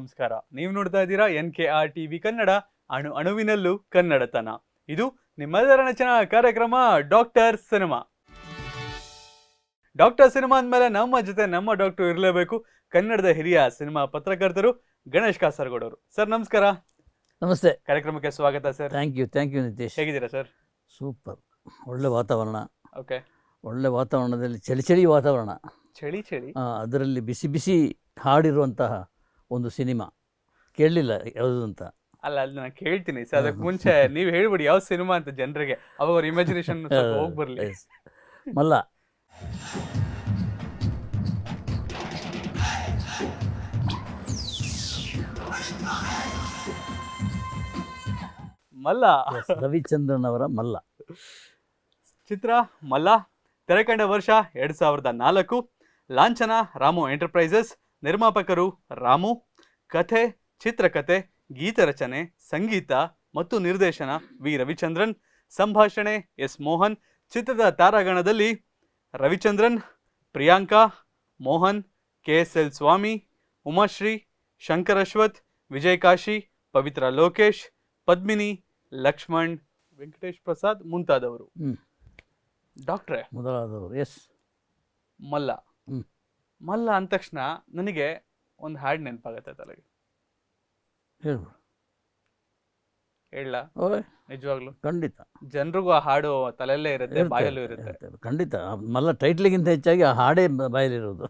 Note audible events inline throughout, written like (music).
ನಮಸ್ಕಾರ. ನೀವು ನೋಡ್ತಾ ಇದ್ದೀರಾ N K R T V Kannada ಅಣು ಅಣುವಿನಲ್ಲೂ ಕನ್ನಡತನ. ಇದು ನಿಮ್ಮೆಲ್ಲರ ನೆಚ್ಚಿನ ಕಾರ್ಯಕ್ರಮ ಡಾಕ್ಟರ್ ಸಿನಿಮಾ. ಡಾಕ್ಟರ್ ಸಿನಿಮಾ ಅಂದಮೇಲೆ ನಮ್ಮ ಜೊತೆ ನಮ್ಮ ಡಾಕ್ಟರ್ ಇರಲೇಬೇಕು. ಕನ್ನಡದ ಹಿರಿಯ ಸಿನಿಮಾ ಪತ್ರಕರ್ತರು ಗಣೇಶ್ ಕಾಸರಗೌಡರು ಸರ್ ನಮಸ್ಕಾರ. ನಮಸ್ತೆ. ಕಾರ್ಯಕ್ರಮಕ್ಕೆ ಸ್ವಾಗತ sir. Thank you thank you Nitesh. ಹೇಗಿದ್ದೀರಾ ಸರ್? ಸೂಪರ್. ಒಳ್ಳೆ ವಾತಾವರಣ. ಓಕೆ. ಒಳ್ಳೆ ವಾತಾವರಣದಲ್ಲಿ ಚಳಿ ಚಳಿ ವಾತಾವರಣ. ಚಳಿ ಚಳಿ. ಆ, ಅದರಲ್ಲಿ ಬಿಸಿ ಬಿಸಿ ಹಾಡಿರುವಂತಹ ಒಂದು ಸಿನಿಮಾ. ಕೇಳಲಿಲ್ಲ ಯಾವುದು ಅಂತ. ಅಲ್ಲ ಅಲ್ಲಿ ನಾನು ಕೇಳ್ತೀನಿ. ಸರ್ ಅದಕ್ಕೆ ಮುಂಚೆ ನೀವು ಹೇಳ್ಬಿಡಿ ಯಾವ ಸಿನಿಮಾ ಅಂತ ಜನರಿಗೆ. ಅವಾಗ ಅವ್ರ ಇಮ್ಯಾಜಿನೇಷನ್ ಹೋಗಿ ಬರಲಿ. ಮಲ್ಲ. ಮಲ್ಲ. ರವಿಚಂದ್ರನ್ ಅವರ ಮಲ್ಲ. ಚಿತ್ರ ಮಲ್ಲ. ತೆರೆಕಂಡ ವರ್ಷ ಎರಡ್ ಸಾವಿರದ ನಾಲ್ಕು. ಲಾಂಛನ ರಾಮು ಎಂಟರ್ಪ್ರೈಸಸ್. ನಿರ್ಮಾಪಕರು ರಾಮು ಕಥೆ ಚಿತ್ರಕಥೆ ಗೀತರಚನೆ ಸಂಗೀತ ಮತ್ತು ನಿರ್ದೇಶನ ವಿ. ರವಿಚಂದ್ರನ್ ಸಂಭಾಷಣೆ ಎಸ್. ಮೋಹನ್ ಚಿತ್ರದ ತಾರಾಗಣದಲ್ಲಿ Ravichandran Priyanka Mohan K. S. L. Swamy Umashree Shankar Ashwath Vijay Kashi Pavitra Lokesh Padmini Lakshman Venkatesh Prasad ಮುಂತಾದವರು. ಡಾಕ್ಟ್ರೆ? ಮೊದಲಾದವರು ಎಸ್. ಮಲ್ಲ. ಮಲ್ಲ ಅಂದ ತಕ್ಷಣ ನನಗೆ ಒಂದು ಹಾಡು ನೆನಪಾಗತ್ತೆ ತಲೆಗೆ. ಹೇಳ್ಬಿಡು. ಹೇಳ ಓಯ್. ನಿಜವಾಗ್ಲು? ಖಂಡಿತ. ಜನರಿಗೂ ಆ ಹಾಡು ತಲೆಯಲ್ಲೇ ಇರುತ್ತೆ ಇರುತ್ತೆ, ಬಾಯಲ್ಲೂ ಇರುತ್ತೆ ಇರುತ್ತೆ. ಖಂಡಿತ. ಮಲ್ಲ ಟೈಟ್ಲಿಗಿಂತ ಹೆಚ್ಚಾಗಿ ಆ ಹಾಡೇ ಬ- ಬಾಯಲ್ಲಿರೋದು.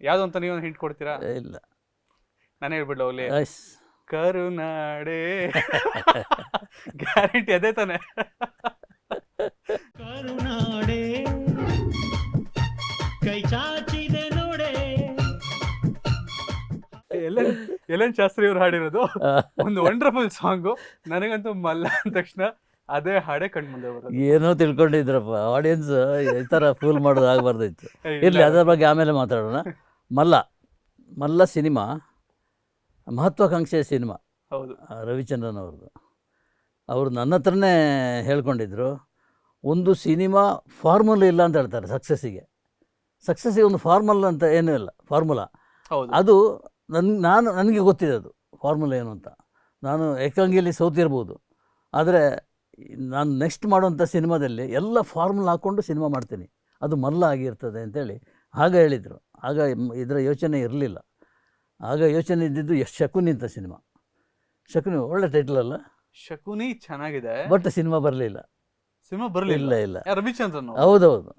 ಯಾವ್ದು ಅಂತ ನೀವೊಂದು ಹಿಂಟ್ ಕೊಡ್ತೀರಾ? ಇಲ್ಲ. ನಾನು ಹೇಳ್ಬಿಡ್ಲ ಅವ್ಲಿ ಐಸ್. ಕರುನಾಡೆ. ಗ್ಯಾರಂಟಿ ಅದೇ ತಾನೆ. ಕರುನಾಡೆ. ಕೈ ಚಾಚಿದೆ ಎಲ್ಲನ್ ಎಲ್ಲನ್ ಶಾಸ್ತ್ರಿ ಅವ್ರು ಹಾಡಿರೋದು. ಒಂದು ವಂಡರ್ಫುಲ್ ಸಾಂಗು ನನಗಂತೂ ಮಲ್ಲ ಅಂದ ತಕ್ಷಣ ಅದೇ ಹಾಡೆ ಕಣ್ ಮುಂದೆ ಬರೋದು. ಏನೋ ತಿಳ್ಕೊಂಡಿದ್ರಪ್ಪ. ಆಡಿಯನ್ಸ್ ಈ ಥರ ಫೂಲ್ ಮಾಡೋದು ಆಗಬಾರ್ದಿತ್ತು ಇರಲಿ ಅದರ ಬಗ್ಗೆ ಆಮೇಲೆ ಮಾತಾಡೋಣ. ಮಲ್ಲ ಮಲ್ಲ ಸಿನಿಮಾ ಮಹತ್ವಾಕಾಂಕ್ಷೆಯ ಸಿನಿಮಾ. ಹೌದು. ರವಿಚಂದ್ರನ್ ಅವ್ರದ್ದು. ಅವರು ನನ್ನ ಹತ್ರನೇ ಹೇಳ್ಕೊಂಡಿದ್ರು ಒಂದು ಸಿನಿಮಾ ಫಾರ್ಮುಲಾ ಇಲ್ಲ ಅಂತ ಹೇಳ್ತಾರೆ ಸಕ್ಸಸ್ಸಿಗೆ. ಸಕ್ಸಸ್ಸಿಗೆ ಒಂದು ಫಾರ್ಮಲ್ ಅಂತ ಏನೂ ಇಲ್ಲ ಫಾರ್ಮುಲಾ. ಅದು ನನ್ ನಾನು ನನಗೆ ಗೊತ್ತಿದೆ ಅದು ಫಾರ್ಮುಲಾ ಏನು ಅಂತ. ನಾನು ಏಕಾಂಗಿಯಲ್ಲಿ ಸೋತಿರ್ಬೋದು. ಆದರೆ ನಾನು ನೆಕ್ಸ್ಟ್ ಮಾಡುವಂಥ ಸಿನಿಮಾದಲ್ಲಿ ಎಲ್ಲ ಫಾರ್ಮುಲಾ ಹಾಕ್ಕೊಂಡು ಸಿನಿಮಾ ಮಾಡ್ತೀನಿ. ಅದು ಮಲ್ಲ ಆಗಿರ್ತದೆ ಅಂತೇಳಿ ಆಗ ಹೇಳಿದರು. ಆಗ ಇದರ ಯೋಚನೆ ಇರಲಿಲ್ಲ. ಆಗ ಯೋಚನೆ ಇದ್ದಿದ್ದು ಎಷ್ಟು ಶಕುನಿ ಅಂತ ಸಿನಿಮಾ. ಶಕುನಿ ಒಳ್ಳೆ ಟೈಟಲ್ ಅಲ್ಲ. ಶಕುನಿ ಚೆನ್ನಾಗಿದೆ. ಬಟ್ ಸಿನಿಮಾ ಬರಲಿಲ್ಲ. ಸಿನಿಮಾ ಬರಲಿಲ್ಲ. ಇಲ್ಲ ರವಿಚಂದ್ರನ್. ಹೌದೌದು.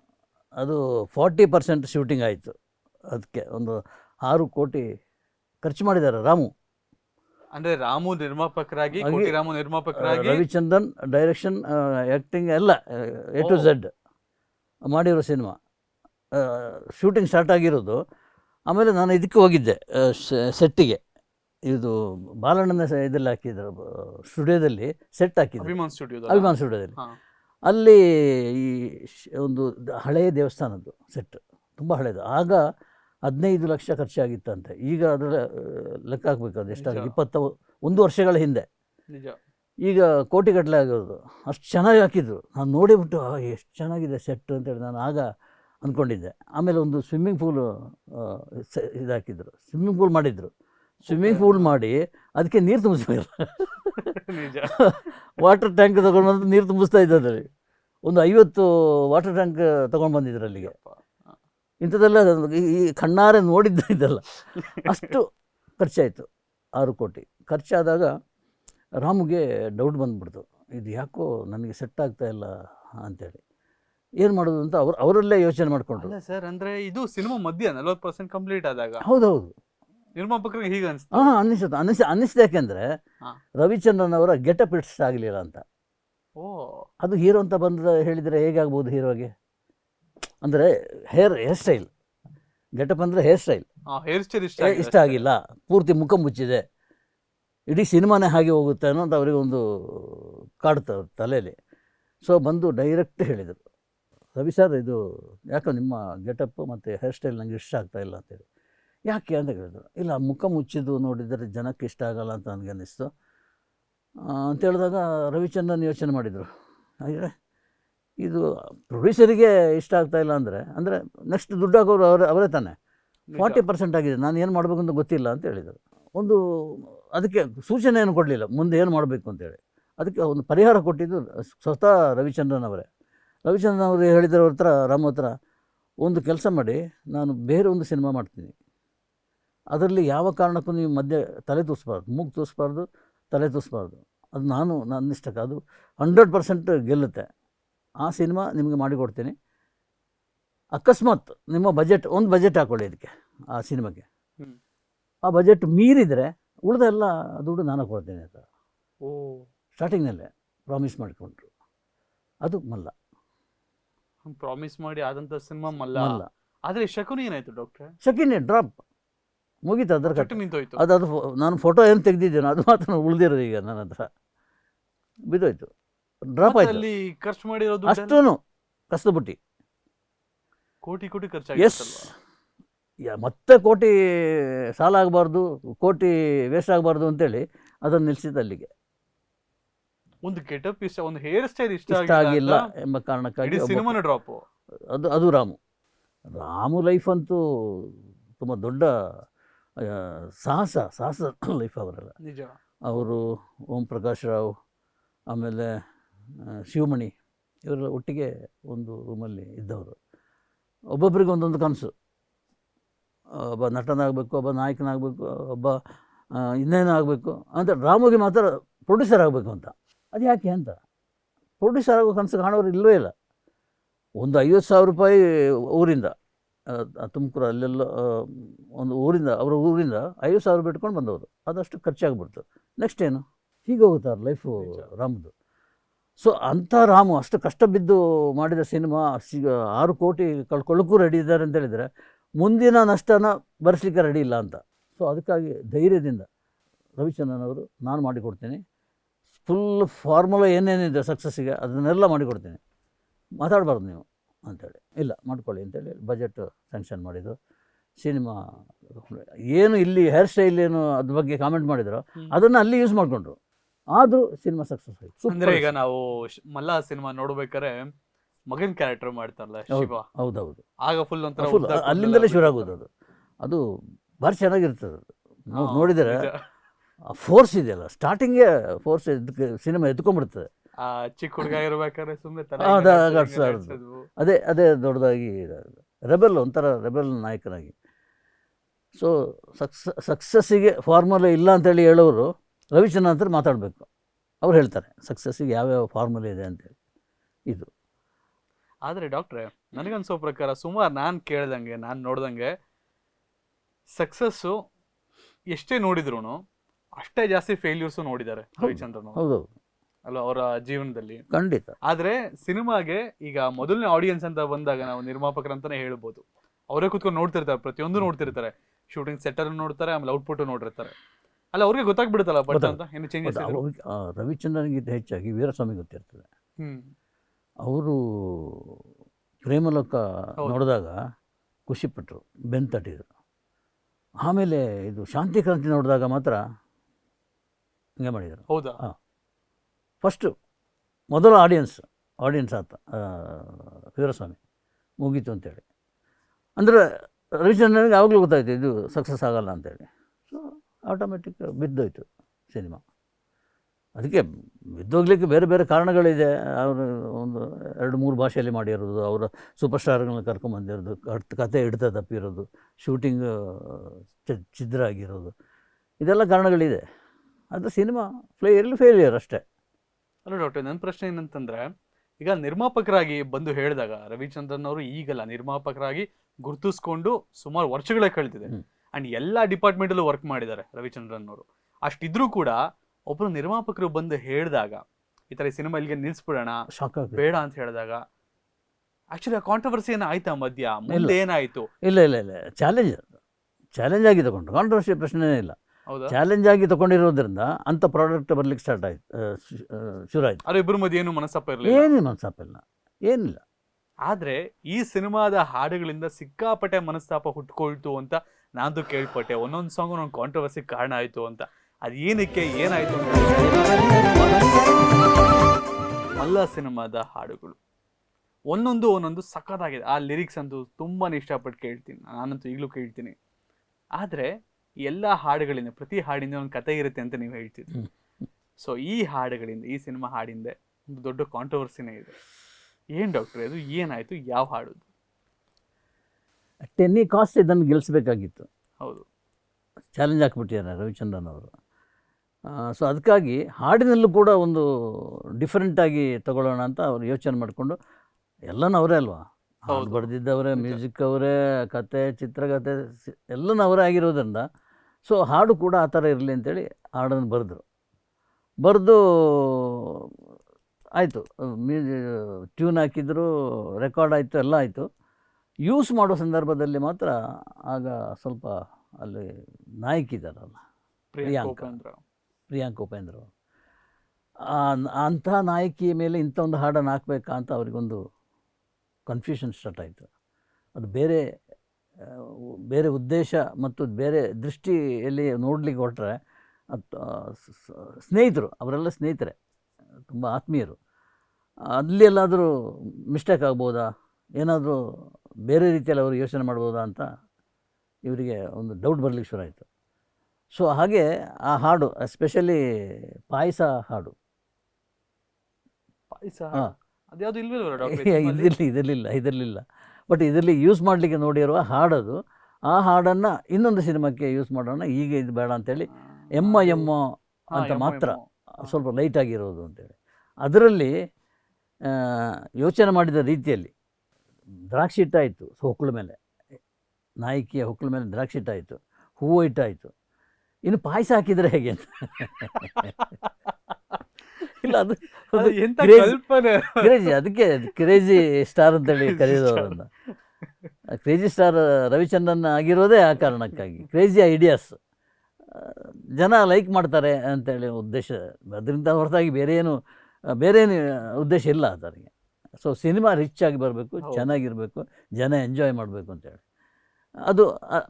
ಅದು ಫಾರ್ಟಿ ಪರ್ಸೆಂಟ್ ಶೂಟಿಂಗ್ ಆಯಿತು. ಅದಕ್ಕೆ ಒಂದು ಆರು ಕೋಟಿ ಖರ್ಚು ಮಾಡಿದ್ದಾರೆ ರಾಮು. ಅಂದ್ರೆ ರಾಮು ನಿರ್ಮಾಪಕರಾಗಿ ಹಾಗೆ, ಕೋಟಿ ರಾಮು ನಿರ್ಮಾಪಕರಾಗಿ ರವಿಚಂದ್ರನ್ ಡೈರೆಕ್ಷನ್ ಆ್ಯಕ್ಟಿಂಗ್ ಎಲ್ಲ ಎ ಟು ಓ. ಝೆಡ್ ಮಾಡಿರೋ ಸಿನಿಮಾ ಶೂಟಿಂಗ್ ಸ್ಟಾರ್ಟ್ ಆಗಿರೋದು. ಆಮೇಲೆ ನಾನು ಇದಕ್ಕೆ ಹೋಗಿದ್ದೆ ಸೆಟ್ಟಿಗೆ ಇದು ಬಾಲಣ್ಣನ ಇದರಲ್ಲಿ ಹಾಕಿದ್ರು ಸ್ಟುಡಿಯೋದಲ್ಲಿ ಸೆಟ್ ಹಾಕಿದ್ರು. ಅಭಿಮಾನ್ ಸ್ಟುಡಿಯೋ ಅಭಿಮಾನ್ ಸ್ಟುಡಿಯೋದಲ್ಲಿ ಹಾ. ಅಲ್ಲಿ ಈ ಶ್- ಒಂದು ದ- ಹಳೆಯ ದೇವಸ್ಥಾನದ್ದು ಸೆಟ್ ತುಂಬ ಹಳೆಯದು ಆಗ ಹದಿನೈದು ಲಕ್ಷ ಖರ್ಚಾಗಿತ್ತಂತೆ. ಈಗ ಅದರ ಲೆಕ್ಕ ಹಾಕ್ಬೇಕು ಅದು ಎಷ್ಟಾಗಿದೆ ನಿಜ. ಇಪ್ಪತ್ತ ಒಂದು ವರ್ಷಗಳ ಹಿಂದೆ. ಈಗ ಕೋಟಿಗಟ್ಟಲೆ ಆಗೋದು. ಅಷ್ಟು ಚೆನ್ನಾಗಿ ಹಾಕಿದ್ರು. ನಾನು ನೋಡಿಬಿಟ್ಟು ಎಷ್ಟು ಚೆನ್ನಾಗಿದೆ ಸೆಟ್ ಅಂತೇಳಿ ನಾನು ಆಗ ಅಂದ್ಕೊಂಡಿದ್ದೆ ಆಮೇಲೆ ಒಂದು ಸ್ವಿಮ್ಮಿಂಗ್ ಪೂಲು ಇದಾಕಿದ್ರು. ಹಾಕಿದ್ರು ಸ್ವಿಮ್ಮಿಂಗ್ ಪೂಲ್ ಮಾಡಿದ್ರು. ಸ್ವಿಮ್ಮಿಂಗ್ ಪೂಲ್ ಮಾಡಿ ಅದಕ್ಕೆ ನೀರು ತುಂಬಿಸ್ಬೇಕು. ವಾಟರ್ ಟ್ಯಾಂಕ್ ತೊಗೊಂಡು ಬಂದು ನೀರು ತುಂಬಿಸ್ತಾ ಇದ್ದದ್ರಲ್ಲಿ. ಒಂದು ಐವತ್ತು ವಾಟರ್ ಟ್ಯಾಂಕ್ ತೊಗೊಂಡು ಬಂದಿದ್ರು ಅಲ್ಲಿಗೆ. ಇಂಥದ್ದೆಲ್ಲ ಈ- ಕಣ್ಣಾರೆ ನೋಡಿದ್ದ ಇದೆಲ್ಲ. ಅಷ್ಟು ಖರ್ಚಾಯಿತು. ಆರು ಕೋಟಿ. ಖರ್ಚಾದಾಗ ರಾಮುಗೆ ಡೌಟ್ ಬಂದ್ಬಿಡ್ತು. ಇದು ಯಾಕೋ ನನಗೆ ಸೆಟ್ ಆಗ್ತಾ ಇಲ್ಲ ಅಂತೇಳಿ. ಏನು ಮಾಡೋದು ಅಂತ ಅವ್ರು ಅವರಲ್ಲೇ ಯೋಚನೆ ಮಾಡಿಕೊಂಡ್ರು. ಸರ್ ಅಂದರೆ ಇದು ಸಿನಿಮಾ ಮಧ್ಯ ನಲ್ವತ್ತು ಪರ್ಸೆಂಟ್ ಕಂಪ್ಲೀಟ್ ಆದಾಗ. ಹೌದು ನಿರ್ಮಾಪಕರಿಗೆ ಹೀಗೆ ಅನಿಸ್ತು. ಹಾಂ ಅನ್ನಿಸುತ್ತೆ ಅನಿಸ್ ಅನ್ನಿಸ್ತು ಯಾಕೆಂದರೆ ರವಿಚಂದ್ರನ್ ಅವರ ಗೆಟಪ್ ಇಟ್ಸ್ ಆಗಲಿಲ್ಲ ಅಂತ. ಓ. ಅದು ಹೀರೋ ಅಂತ ಬಂದ ಹೇಳಿದರೆ ಹೇಗಾಗ್ಬೋದು ಹೀರೋಗೆ? ಅಂದರೆ ಹೇರ್ ಹೇರ್ ಸ್ಟೈಲ್ ಗೆಟಪ್ ಅಂದರೆ ಹೇರ್ ಸ್ಟೈಲ್ ಹೇರ್ ಸ್ಟೈಲ್ ಇಷ್ಟ ಇಷ್ಟ ಆಗಿಲ್ಲ. ಪೂರ್ತಿ ಮುಖ ಮುಚ್ಚಿದೆ. ಇಡೀ ಸಿನಿಮಾನೇ ಹಾಗೆ ಹೋಗುತ್ತೆ ಅನ್ನೋದು ಅವರಿಗೆ ಒಂದು ಕಾಡ್ತಾ ತಲೆಯಲ್ಲಿ. ಸೊ ಬಂದು ಡೈರೆಕ್ಟ್ ಹೇಳಿದರು. ರವಿ ಸರ್ ಇದು ಯಾಕೋ ನಿಮ್ಮ ಗೆಟಪ್ ಮತ್ತು ಹೇರ್ ಸ್ಟೈಲ್ ನನಗೆ ಇಷ್ಟ ಆಗ್ತಾ ಇಲ್ಲ ಅಂತೇಳಿ ಯಾಕೆ? ಅಂತ ಕೇಳಿದ್ರು. ಇಲ್ಲ ಮುಖ ಮುಚ್ಚಿದ್ದು ನೋಡಿದರೆ ಜನಕ್ಕೆ ಇಷ್ಟ ಆಗಲ್ಲ ಅಂತ ನನಗೆ ಅನ್ನಿಸ್ತು. ಅಂತೇಳಿದಾಗ ಅಂತ ಹೇಳಿದಾಗ ರವಿಚಂದ್ರನ್ ಯೋಚನೆ ಮಾಡಿದರು. ಹಾಗೆ ಇದು ಪ್ರೊಡ್ಯೂಸರಿಗೆ ಇಷ್ಟ ಆಗ್ತಾ ಇಲ್ಲ ಅಂದರೆ ಅಂದರೆ ನೆಕ್ಸ್ಟ್ ದುಡ್ಡು ಹಾಕೋರು ಅವರೇ ಅವರೇ ತಾನೆ. ಫಾರ್ಟಿ ಪರ್ಸೆಂಟ್ ಆಗಿದೆ ನಾನು ಏನು ಮಾಡಬೇಕು ಅಂತ ಗೊತ್ತಿಲ್ಲ ಅಂತ ಹೇಳಿದರು. ಒಂದು ಅದಕ್ಕೆ ಸೂಚನೆಯನ್ನು ಕೊಡಲಿಲ್ಲ ಮುಂದೆ ಏನು ಮಾಡಬೇಕು ಅಂತೇಳಿ ಅದಕ್ಕೆ ಒಂದು ಪರಿಹಾರ ಕೊಟ್ಟಿದ್ದು ಸ್ವತಃ ರವಿಚಂದ್ರನ್ ಅವರೇ. ರವಿಚಂದ್ರನ್ ಅವರು ಹೇಳಿದ್ರ ಹತ್ರ ರಾಮ ಹತ್ರ ಒಂದು ಕೆಲಸ ಮಾಡಿ ನಾನು ಬೇರೆ ಒಂದು ಸಿನಿಮಾ ಮಾಡ್ತೀನಿ. ಅದರಲ್ಲಿ ಯಾವ ಕಾರಣಕ್ಕೂ ನೀವು ಮಧ್ಯೆ ತಲೆ ತೂಸ್ಬಾರ್ದು ಮೂಗು ತೂಸ್ಬಾರ್ದು ತಲೆ ತೂರಿಸ್ಬಾರ್ದು. ಅದು ನಾನು ನನ್ನ ಇಷ್ಟಕ್ಕೆ ಅದು ಹಂಡ್ರೆಡ್ ಪರ್ಸೆಂಟ್ ಗೆಲ್ಲುತ್ತೆ. ಆ ಸಿನಿಮಾ ನಿಮಗೆ ಮಾಡಿಕೊಡ್ತೀನಿ. ಅಕಸ್ಮಾತ್ ನಿಮ್ಮ ಬಜೆಟ್ ಒಂದು ಬಜೆಟ್ ಹಾಕೊಳ್ಳಿ ಇದಕ್ಕೆ ಆ ಸಿನಿಮಾಗೆ. ಆ ಬಜೆಟ್ ಮೀರಿದರೆ ಉಳಿದ ಎಲ್ಲ ದುಡ್ಡು ನಾನು ಕೊಡ್ತೇನೆ ಅಂತ. ಓ. ಸ್ಟಾರ್ಟಿಂಗ್ನಲ್ಲೇ ಪ್ರಾಮಿಸ್ ಮಾಡಿಕೊಂಡ್ರು. ಅದು ಮಲ್ಲ. ಪ್ರಾಮಿಸ್ ಮಾಡಿ ಆದಂಥ ಸಿನಿಮಾ ಮಲ್ಲ. ಅಲ್ಲ ಆದರೆ ಶಕುನ ಏನಾಯ್ತು ಡಾಕ್ಟ್ರೆ? Second drop? ಮುಗೀತು ಅದರ ಕಟ್ಟು ನಿಂತೋಯ್ತು. ಅದು ಅದು ಫೋ- ನಾನು ಫೋಟೋ ಏನು ತೆಗೆದಿದ್ದೇನೋ ಅದು ಮಾತ್ರ ಉಳಿದಿರೋದು ಈಗ ನನ್ನ ಹತ್ರ. ಬಿದ್ದೋಯ್ತು. ಡ್ರಾಪ್ ಆಯ್ತು. ಅಲ್ಲಿ ಖರ್ಚು ಮಾಡಿರೋದು ಅಷ್ಟೂ ಬುಟ್ಟಿ. ಕೋಟಿ ಕೋಟಿ ಎಸ್. ಖರ್ಚಾಗಿತ್ತಲ್ವಾ ಯಾ ಮತ್ತೆ ಕೋಟಿ ಸಾಲ ಆಗಬಾರ್ದು ಕೋಟಿ ವೇಸ್ಟ್ ಆಗಬಾರ್ದು ಅಂತೇಳಿ ಅದನ್ನು ನಿಲ್ಲಿಸಿದ್ದು ಅಲ್ಲಿಗೆ. ಒಂದು ಗೆಟಪ್ ಇಷ್ಟ ಒಂದು ಹೇರ್ ಸ್ಟೈಲ್ ಇಷ್ಟ ಇಷ್ಟ ಆಗಿಲ್ಲ ಎಂಬ ಕಾರಣಕ್ಕಾಗಿ ಸಿನಿಮಾ ಒಬ್ಬ- ಸಿನಿಮಾನ ಡ್ರಾಪ್. ಅದು ಅದು ರಾಮು. ರಾಮು ಲೈಫ್ ಅಂತೂ ತುಂಬ ದೊಡ್ಡ ಆ, ಸಾಹಸ ಸಾಹಸ ಲೈಫ್ ಅವರೆಲ್ಲ. ನಿಜ. ಅವರು ಓಂ ಪ್ರಕಾಶ್ ರಾವ್ ಆಮೇಲೆ ಶಿವಮಣಿ ಇವರೆಲ್ಲ ಒಟ್ಟಿಗೆ ಒಂದು ರೂಮಲ್ಲಿ ಇದ್ದವರು. ಒಬ್ಬೊಬ್ಬರಿಗೆ ಒಂದೊಂದು ಕನಸು. ಒಬ್ಬ ನಟನಾಗಬೇಕು ಒಬ್ಬ ನಾಯಕನಾಗಬೇಕು ಒಬ್ಬ ಇನ್ನೇನಾಗಬೇಕು ಅಂತ ರಾಮುಗೆ ಮಾತ್ರ ಪ್ರೊಡ್ಯೂಸರ್ ಆಗಬೇಕು ಅಂತ. ಅದು ಯಾಕೆ ಅಂತ? ಪ್ರೊಡ್ಯೂಸರ್ ಆಗೋ ಕನಸು ಕಾಣೋರು ಇಲ್ಲವೇ ಇಲ್ಲ. ಒಂದು ಐವತ್ತು ಸಾವಿರ ರೂಪಾಯಿ ಊರಿಂದ ತುಮಕೂರು ಅಲ್ಲೆಲ್ಲ ಒಂದು ಊರಿಂದ ಅವರ ಊರಿಂದ ಐವತ್ತು ಸಾವಿರ ಬಿಟ್ಕೊಂಡು ಬಂದವರು. ಅದಷ್ಟು ಖರ್ಚಾಗ್ಬಿಡ್ತು. ನೆಕ್ಸ್ಟ್ ಏನು? ಹೀಗೆ ಹೋಗುತ್ತಾರೆ ಲೈಫು ರಾಮದು. ಸೊ ಅಂಥ ರಾಮು ಅಷ್ಟು ಕಷ್ಟ ಬಿದ್ದು ಮಾಡಿದ ಸಿನಿಮಾ ಸಿಗ ಆರು ಕೋಟಿ ಕಳ್ಕೊಳ್ಳೋಕ್ಕೂ ರೆಡಿ ಇದ್ದಾರೆ ಅಂತ ಹೇಳಿದರೆ ಮುಂದಿನ ನಷ್ಟನ ಭರಿಸ್ಲಿಕ್ಕೆ ರೆಡಿ ಇಲ್ಲ ಅಂತ. ಸೊ ಅದಕ್ಕಾಗಿ ಧೈರ್ಯದಿಂದ ರವಿಚಂದ್ರನ್ ಅವರು ನಾನು ಮಾಡಿಕೊಡ್ತೀನಿ. ಫುಲ್ ಫಾರ್ಮುಲಾ ಏನೇನಿದೆ ಸಕ್ಸಸ್ಸಿಗೆ ಅದನ್ನೆಲ್ಲ ಮಾಡಿಕೊಡ್ತೀನಿ. ಮಾತಾಡಬಾರ್ದು ನೀವು ಅಂತೇಳಿ. ಇಲ್ಲ ಮಾಡ್ಕೊಳ್ಳಿ ಅಂತೇಳಿ ಬಜೆಟ್ ಸ್ಯಾಂಕ್ಷನ್ ಮಾಡಿದ್ದು. ಸಿನಿಮಾ ಏನು ಇಲ್ಲಿ ಹೇರ್ ಸ್ಟೈಲ್ ಏನು ಅದ್ರ ಬಗ್ಗೆ ಕಾಮೆಂಟ್ ಮಾಡಿದ್ರು. ಅದನ್ನು ಅಲ್ಲಿ ಯೂಸ್ ಮಾಡಿಕೊಂಡ್ರು. ಆದರೂ ಸಿನಿಮಾ ಸಕ್ಸಸ್ ಆಯ್ತು. ಅಂದ್ರೆ ಈಗ ನಾವು ಮಲ್ಲ ಸಿನಿಮಾ ನೋಡ್ಬೇಕಾರೆ ಮಗನ್ ಕ್ಯಾರೆಕ್ಟರ್ ಮಾಡ್ತಾರಲ್ಲ ಶಿವ. ಹೌದೌದು. ಆಗ ಫುಲ್ ಒಂಥರ ಫುಲ್ ಅಲ್ಲಿಂದಲೇ ಶುರು ಆಗೋದು ಅದು. ಅದು ಭಾರಿ ಚೆನ್ನಾಗಿರ್ತದೆ ಅದು. ನೋಡಿದರೆ. ಫೋರ್ಸ್ ಇದೆಯಲ್ಲ ಸ್ಟಾರ್ಟಿಂಗೇ ಫೋರ್ಸ್ ಎದ್ಕ ಸಿನಿಮಾ ಎದ್ಕೊಂಡ್ಬಿಡ್ತದೆ ಆ ಚಿಕ್ಕ ಹುಡುಗ ಇರ್ಬೇಕಾದ್ರೆ ಸುಮ್ಮನೆ. ಅದೇ ಅದೇ ದೊಡ್ಡದಾಗಿ ರೆಬೆಲ್ ಒಂಥರ ರೆಬೆಲ್ ನಾಯಕನಾಗಿ. ಸೊ ಸಕ್ಸ ಸಕ್ಸಸ್ಸಿಗೆ ಫಾರ್ಮುಲಾ ಇಲ್ಲ ಅಂತೇಳಿ ಹೇಳೋರು ರವಿಚಂದ್ರನ್ ಹತ್ರ ಮಾತಾಡಬೇಕು. ಅವ್ರು ಹೇಳ್ತಾರೆ ಸಕ್ಸಸ್ಸಿಗೆ ಯಾವ್ಯಾವ ಫಾರ್ಮುಲಿ ಇದೆ? ಅಂತೇಳಿ ಇದು. ಆದರೆ ಡಾಕ್ಟ್ರೆ ನನಗನ್ಸೋ ಪ್ರಕಾರ ಸುಮಾರು ನಾನು ಕೇಳ್ದಂಗೆ ನಾನು ನೋಡ್ದಂಗೆ ಸಕ್ಸಸ್ಸು ಎಷ್ಟೇ ನೋಡಿದ್ರು ಅಷ್ಟೇ ಜಾಸ್ತಿ ಫೇಲ್ಯೂರ್ಸು ನೋಡಿದ್ದಾರೆ ರವಿಚಂದ್ರನು ರವಿಚಂದ್ರನ್ ಹೌದು. ಅಲ್ಲ ಅವರ ಜೀವನದಲ್ಲಿ. ಖಂಡಿತ. ಆದರೆ ಸಿನಿಮಾಗೆ ಈಗ ಮೊದಲನೇ ಆಡಿಯನ್ಸ್ ಅಂತ ಬಂದಾಗ ನಾವು ನಿರ್ಮಾಪಕರಂತಾನೆ ಹೇಳ್ಬೋದು. ಅವರೇ ಕೂತ್ಕೊಂಡು ನೋಡ್ತಿರ್ತಾರೆ ಪ್ರತಿಯೊಂದು ನೋಡ್ತಿರ್ತಾರೆ. ಶೂಟಿಂಗ್ ಸೆಟ್ ಅನ್ನು ನೋಡ್ತಾರೆ ಆಮೇಲೆ ಔಟ್ಪುಟ್ ನೋಡಿರ್ತಾರೆ ಅಲ್ಲ ಅವ್ರಿಗೆ ಗೊತ್ತಾಗ್ಬಿಡುತ್ತಲ್ಲ ಗೊತ್ತಾಗುತ್ತೆ. ಅಂತ? ಏನು ಚೇಂಜಸ್ ರವಿಚಂದ್ರನ್ಗಿಂತ ಹೆಚ್ಚಾಗಿ ವೀರಸ್ವಾಮಿ ಗೊತ್ತಿರ್ತದೆ. ಅವರು ಪ್ರೇಮಲೋಕ. ನೋಡಿದಾಗ ಖುಷಿಪಟ್ಟರು ಬೆನ್ ತಟ್ಟಿದ್ರು. ಆಮೇಲೆ ಇದು ಶಾಂತಿ ಕ್ರಾಂತಿ ನೋಡಿದಾಗ ಮಾತ್ರ ಹಿಂಗೆ ಮಾಡಿದರು. ಹೌದಾ? ಫಸ್ಟು ಮೊದಲ ಆಡಿಯನ್ಸ್ ಆಡಿಯನ್ಸ್ ಆತ ವೀರಸ್ವಾಮಿ. ಮುಗೀತು ಅಂತೇಳಿ. ಅಂದರೆ ರವಿಚಂದ್ರನಿಗೆ ಆವಾಗಲೂ ಗೊತ್ತಾಯ್ತು ಇದು ಸಕ್ಸಸ್ ಆಗಲ್ಲ ಅಂತೇಳಿ. ಸೊ ಆಟೋಮೆಟಿಕ್ ಬಿದ್ದೋಯ್ತು ಸಿನಿಮಾ. ಅದಕ್ಕೆ ಬಿದ್ದೋಗ್ಲಿಕ್ಕೆ ಬೇರೆ ಬೇರೆ ಕಾರಣಗಳಿದೆ. ಅವರು ಒಂದು ಎರಡು ಮೂರು ಭಾಷೆಯಲ್ಲಿ ಮಾಡಿರೋದು ಅವರ ಸೂಪರ್ ಸ್ಟಾರ್ಗಳನ್ನ ಕರ್ಕೊಂಬಂದಿರೋದು ಕತ್- ಕತೆ ಹಿಡ್ತ ತಪ್ಪಿರೋದು ಶೂಟಿಂಗ್ ಚಿದ್ರ ಆಗಿರೋದು. ಇದೆಲ್ಲ ಕಾರಣಗಳಿದೆ. ಅದು ಸಿನಿಮಾ ಫ್ಲೇ ಇರಲಿ ಫೇಲಿಯರ್ ಅಷ್ಟೇ. ಅಲ್ಲ ಡಾಕ್ಟರ್ ನನ್ನ ಪ್ರಶ್ನೆ ಏನಂತಂದರೆ ಈಗ ನಿರ್ಮಾಪಕರಾಗಿ ಬಂದು ಹೇಳಿದಾಗ ರವಿಚಂದ್ರನ್ ಅವರು ಈಗಲ್ಲ ನಿರ್ಮಾಪಕರಾಗಿ ಗುರುತಿಸ್ಕೊಂಡು ಸುಮಾರು ವರ್ಷಗಳೇ ಕಳೆದಿದೆ. ಅಂಡ್ ಎಲ್ಲಾ ಡಿಪಾರ್ಟ್ಮೆಂಟ್ ಅಲ್ಲೂ ವರ್ಕ್ ಮಾಡಿದ್ದಾರೆ ರವಿಚಂದ್ರನ್ ಅವರು ಅಷ್ಟಿದ್ರೂ ಕೂಡ ಒಬ್ಬರು ನಿರ್ಮಾಪಕರು ಬಂದು ಹೇಳಿದಾಗ ಈ ತರ ಸಿನಿಮಾ ಇಲ್ಲಿಗೆ ಆಗುತ್ತೆ ಬೇಡ ಅಂತ ಹೇಳಿದಾಗ ಆಕ್ಚುಲಿ ಆ ಕಾಂಟ್ರವರ್ಸಿ ಏನ ಆಯ್ತಾ ಮಧ್ಯ? ಮುಂದೆ ಏನಾಯ್ತು? ಇಲ್ಲ ಇಲ್ಲ ಇಲ್ಲ. ಚಾಲೆಂಜ್ ಚಾಲೆಂಜ್ ಆಗಿ ತಗೊಂಡು ಕಾಂಟ್ರವರ್ಸಿ ಪ್ರಶ್ನೆನೇ ಇಲ್ಲ. ಚಾಲೆಂಜ್ ಆಗಿ ತಗೊಂಡಿರೋದ್ರಿಂದ ಅಂತ ಪ್ರಾಡಕ್ಟ್ ಬರ್ಲಿಕ್ಕೆ ಸ್ಟಾರ್ಟ್ ಆಯ್ತು ಶುರು ಆಯ್ತು. ಅದ್ರ ಇಬ್ಬರ ಮಧ್ಯೆ ಏನು ಮನಸ್ಸಪ್ಪ ಇರಲಿಲ್ಲ? ಮನಸ್ಸಪ್ಪ ಇಲ್ಲ. ಏನಿಲ್ಲ. ಆದ್ರೆ ಈ ಸಿನಿಮಾದ ಹಾಡುಗಳಿಂದ ಸಿಕ್ಕಾಪಟ್ಟೆ ಮನಸ್ತಾಪ ಹುಟ್ಕೊಳ್ತು ಅಂತ ನಾನಂತೂ ಕೇಳ್ಪಟ್ಟೆ. ಒಂದೊಂದು ಸಾಂಗ್ ಒಂದು ಕಾಂಟ್ರವರ್ಸಿ ಕಾರಣ ಆಯ್ತು ಅಂತ. ಅದು ಏನಕ್ಕೆ ಏನಾಯ್ತು ಅಂತ ಮಲ್ಲ ಸಿನಿಮಾದ ಹಾಡುಗಳು. ಒಂದೊಂದು ಒಂದೊಂದು ಸಖತ್ತಾಗಿದೆ. ಆ ಲಿರಿಕ್ಸ್ ಅಂತೂ ತುಂಬಾ ಇಷ್ಟಪಟ್ಟು ಕೇಳ್ತೀನಿ. ನಾನಂತೂ ಈಗಲೂ ಕೇಳ್ತೀನಿ. ಆದ್ರೆ ಎಲ್ಲ ಹಾಡುಗಳಿಂದ ಪ್ರತಿ ಹಾಡಿಂದ ಒಂದು ಕತೆ ಇರುತ್ತೆ ಅಂತ ನೀವು ಹೇಳ್ತಿದ್ರಿ. ಸೊ ಈ ಹಾಡುಗಳಿಂದ ಈ ಸಿನಿಮಾ ಹಾಡಿಂದ ಒಂದು ದೊಡ್ಡ ಕಾಂಟ್ರವರ್ಸಿನೇ ಇದೆ. ಏನ್ ಡಾಕ್ಟರ್ ಅದು ಏನಾಯ್ತು? ಯಾವ ಹಾಡು ಟೆನ್ನಿ ಕಾಸ್ಟ್ ಇದನ್ನು ಗೆಲ್ಲಿಸ್ಬೇಕಾಗಿತ್ತು ಹೌದು. ಚಾಲೆಂಜ್ ಹಾಕ್ಬಿಟ್ಟಿದ್ದಾರೆ ರವಿಚಂದ್ರನ್ ಅವರು. ಸೊ ಅದಕ್ಕಾಗಿ ಹಾಡಿನಲ್ಲೂ ಕೂಡ ಒಂದು ಡಿಫ್ರೆಂಟಾಗಿ ತಗೊಳ್ಳೋಣ ಅಂತ ಅವ್ರು ಯೋಚನೆ ಮಾಡಿಕೊಂಡು ಎಲ್ಲನೂ ಅವರೇ ಅಲ್ವಾ? ಹಾಡು ಹೌದು. ಬರೆದಿದ್ದವರೇ ಮ್ಯೂಸಿಕ್ ಅವರೇ ಕತೆ ಚಿತ್ರಕಥೆ ಎಲ್ಲನೂ ಅವರೇ ಆಗಿರೋದ್ರಿಂದ ಸೊ ಹಾಡು ಕೂಡ ಆ ಥರ ಇರಲಿ ಅಂತೇಳಿ ಹಾಡನ್ನು ಬರೆದ್ರು. ಬರೆದು ಆಯಿತು. ಮ್ಯೂಸಿ ಟ್ಯೂನ್ ಹಾಕಿದ್ರು ರೆಕಾರ್ಡ್ ಆಯಿತು ಎಲ್ಲ ಆಯಿತು. ಯೂಸ್ ಮಾಡೋ ಸಂದರ್ಭದಲ್ಲಿ ಮಾತ್ರ ಆಗ ಸ್ವಲ್ಪ ಅಲ್ಲಿ ನಾಯಕ ಇದ್ದಾರಲ್ಲ ಪ್ರಿಯಾಂಕ ಪ್ರಿಯಾಂಕ. ಉಪೇಂದ್ರ ಅಂಥ ನಾಯಕಿಯ ಮೇಲೆ ಇಂಥ ಒಂದು ಹಾಡನ್ನು ಹಾಕಬೇಕಾ ಅಂತ ಅವರಿಗೊಂದು ಕನ್ಫ್ಯೂಷನ್ ಸ್ಟಾರ್ಟ್ ಆಯಿತು. ಅದು ಬೇರೆ ಬೇರೆ ಉದ್ದೇಶ ಮತ್ತು ಬೇರೆ ದೃಷ್ಟಿಯಲ್ಲಿ ನೋಡಲಿಕ್ಕೆ ಹೊರಟ್ರೆ ಸ್ನೇಹಿತರು ಅವರೆಲ್ಲ ಸ್ನೇಹಿತರೆ ತುಂಬ ಆತ್ಮೀಯರು. ಅಲ್ಲಿ ಎಲ್ಲಾದರೂ ಮಿಸ್ಟೇಕ್ ಆಗ್ಬೋದಾ? ಏನಾದರೂ ಬೇರೆ ರೀತಿಯಲ್ಲಿ ಅವರು ಯೋಚನೆ ಮಾಡ್ಬೋದಾ ಅಂತ ಇವರಿಗೆ ಒಂದು ಡೌಟ್ ಬರಲಿಕ್ಕೆ ಶುರು ಆಯಿತು. ಸೊ ಹಾಗೆ ಆ ಹಾಡು ಎಸ್ಪೆಷಲಿ ಪಾಯಸ ಹಾಡು. ಪಾಯಸ? (laughs) ಇದರಲ್ಲಿ ಇದರಲ್ಲಿಲ್ಲ ಇದರಲ್ಲಿಲ್ಲ. ಬಟ್ ಇದರಲ್ಲಿ ಯೂಸ್ ಮಾಡಲಿಕ್ಕೆ ನೋಡಿರುವ ಹಾಡದು ಆ ಹಾಡನ್ನು ಇನ್ನೊಂದು ಸಿನಿಮಾಕ್ಕೆ ಯೂಸ್ ಮಾಡೋಣ ಈಗ ಇದು ಬೇಡ ಅಂತೇಳಿ ಎಮ್ಮ ಎಮ್ಮ ಅಂತ ಮಾತ್ರ ಸ್ವಲ್ಪ ಲೈಟಾಗಿರೋದು ಅಂತೇಳಿ. ಅದರಲ್ಲಿ ಯೋಚನೆ ಮಾಡಿದ ರೀತಿಯಲ್ಲಿ ದ್ರಾಕ್ಷಿ ಇಟ್ಟಾಯಿತು ಹೊಕ್ಕಳ ಮೇಲೆ. ನಾಯಕಿಯ ಹೊಕ್ಕಳ ಮೇಲೆ ದ್ರಾಕ್ಷಿ ಇಟ್ಟಾಯಿತು ಹೂವು ಇಟ್ಟಾಯಿತು ಇನ್ನು ಪಾಯಸ ಹಾಕಿದರೆ ಹೇಗೆ ಅಂತ? ಇಲ್ಲ ಅದು ಅದು ಎಂತ ಕಲ್ಪನೆ. ಕ್ರೇಜಿ ಅದಕ್ಕೆ ಕ್ರೇಜಿ ಸ್ಟಾರ್ ಅಂತೇಳಿ ಕರೆಯೋದು ಅವರನ್ನು ಕ್ರೇಜಿ ಸ್ಟಾರ್ ರವಿಚಂದ್ರನ್ ಆಗಿರೋದೇ ಆ ಕಾರಣಕ್ಕಾಗಿ. ಕ್ರೇಜಿ ಐಡಿಯಾಸ್ ಜನ ಲೈಕ್ ಮಾಡ್ತಾರೆ ಅಂತೇಳಿ ಉದ್ದೇಶ. ಅದರಿಂದ ಹೊರತಾಗಿ ಬೇರೆ ಏನು ಬೇರೆ ಏನು ಉದ್ದೇಶ ಇಲ್ಲ ಅದರಿಗೆ. ಸೊ ಸಿನಿಮಾ ರಿಚ್ ಆಗಿ ಬರಬೇಕು. ಚೆನ್ನಾಗಿರಬೇಕು ಜನ ಎಂಜಾಯ್ ಮಾಡಬೇಕು ಅಂತೇಳಿ ಅದು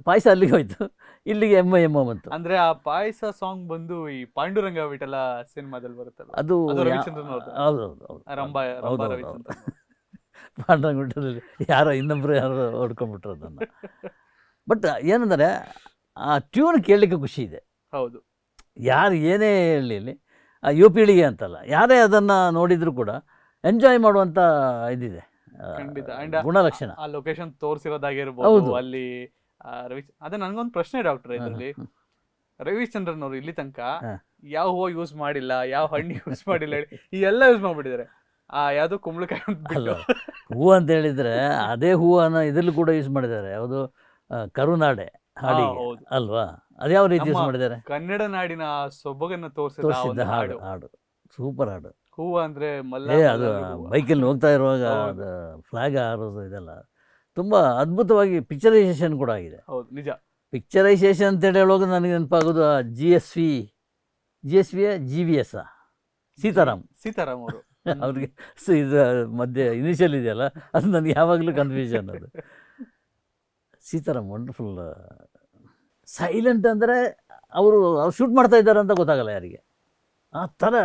ಪಾಯಸ ಅಲ್ಲಿಗೆ ಹೋಯ್ತು. ಇಲ್ಲಿಗೆ ಎಮ್ಮ ಎಮ್ಮ ಬಂತು. ಅಂದ್ರೆ ಆ ಪಾಯಸ ಸಾಂಗ್ ಬಂದು ಈ ಪಾಂಡುರಂಗ ವಿಠಲ ಸಿನಿಮಾದಲ್ಲಿ ಬರುತ್ತಲ್ಲ ಅದು ಅದು ಪಾಂಡುರಂಗ ಪಾಂಡ್ರಂಗುಟ್ಟದಲ್ಲಿ ಯಾರೋ ಇನ್ನೊಬ್ರು ಯಾರೋ ಹೊಡ್ಕೊಂಡ್ಬಿಟ್ರು ಅದನ್ನು. ಬಟ್ ಏನಂದರೆ ಆ ಟ್ಯೂನ್ ಕೇಳಲಿಕ್ಕೆ ಖುಷಿ ಇದೆ. ಹೌದು. ಯಾರು ಏನೇ ಹೇಳಲಿ ಆ ಯು ಪೀಳಿಗೆ ಅಂತಲ್ಲ. ಯಾರೇ ಅದನ್ನು ನೋಡಿದರೂ ಕೂಡ ಎಂಜಾಯ್ ಮಾಡುವಂತ ಇದಿದೆ. ಖಂಡಿತ. ಗುಣಲಕ್ಷಣ. ಆ ಲೊಕೇಶನ್ ತೋರಿಸಿರೋದಾಗಿರ್ಬೋದು ಅಲ್ಲಿ ರವಿ ಅದೇ ನನ್ಗೊಂದು ಪ್ರಶ್ನೆ ಡಾಕ್ಟರ್ ಇದರಲ್ಲಿ. ರವಿಚಂದ್ರನ್ ಅವರು ಇಲ್ಲಿ ತನಕ ಹಾ. ಯಾವ ಹೂವು ಯೂಸ್ ಮಾಡಿಲ್ಲ ಯಾವ ಹಣ್ಣು ಯೂಸ್ ಮಾಡಿಲ್ಲ ಹೇಳಿ ಈ ಎಲ್ಲ ಯೂಸ್ ಮಾಡ್ಬಿಟ್ಟಿದ್ದಾರೆ. ಆ ಯಾವುದು ಕುಂಬಳಕಾಯಿ ಅಂತ ಅಲ್ಲ ಹೂವು ಅಂತ ಹೇಳಿದ್ರೆ ಅದೇ ಹೂವನ್ನ ಇದ್ರಲ್ಲೂ ಕೂಡ ಯೂಸ್ ಮಾಡಿದ್ದಾರೆ. ಯಾವುದು ಕರುನಾಡೆ ಹಾಡಿ. ಅಲ್ವಾ? ಅದ್ಯಾವ ರೀತಿ ಯೂಸ್ ಮಾಡಿದ್ದಾರೆ? ಕನ್ನಡ ನಾಡಿನ ಸೊಬಗನ್ನ ತೋರಿಸಿದ ಹಾಡು. ಹಾಡು. ಸೂಪರ್ ಹಾಡು. ಹೂವು ಅಂದರೆ ಮಲ್ಲೇ ಏ ಅದು ಬೈಕಲ್ಲಿ ಹೋಗ್ತಾ ಇರುವಾಗ ಅದು ಫ್ಲಾಗ್ ಹಾರೋದು ಇದೆಲ್ಲ. ತುಂಬ ಅದ್ಭುತವಾಗಿ ಪಿಕ್ಚರೈಸೇಷನ್ ಕೂಡ ಆಗಿದೆ. ಹೌದು ನಿಜ. ಪಿಕ್ಚರೈಸೇಷನ್ ಅಂತೇಳಿ ಹೇಳುವಾಗ ನನಗೆ ನೆನಪಾಗೋದು G S V G S V G V S Sitaram. Sitaram ಅವರು. ಅವ್ರಿಗೆ ಸೊ ಇದು ಮಧ್ಯೆ ಇನಿಷಿಯಲ್ ಇದೆಯಲ್ಲ ಅದು ನನಗೆ ಯಾವಾಗಲೂ ಕನ್ಫ್ಯೂಷನ್ ಅದು. ಸೀತಾರಾಮ್ ವಂಡರ್ಫುಲ್ ಸೈಲೆಂಟ್ ಅಂದರೆ ಅವರು ಅವ್ರು ಶೂಟ್ ಮಾಡ್ತಾ ಇದ್ದಾರೆ ಅಂತ ಗೊತ್ತಾಗಲ್ಲ ಯಾರಿಗೆ. ಆ ಥರ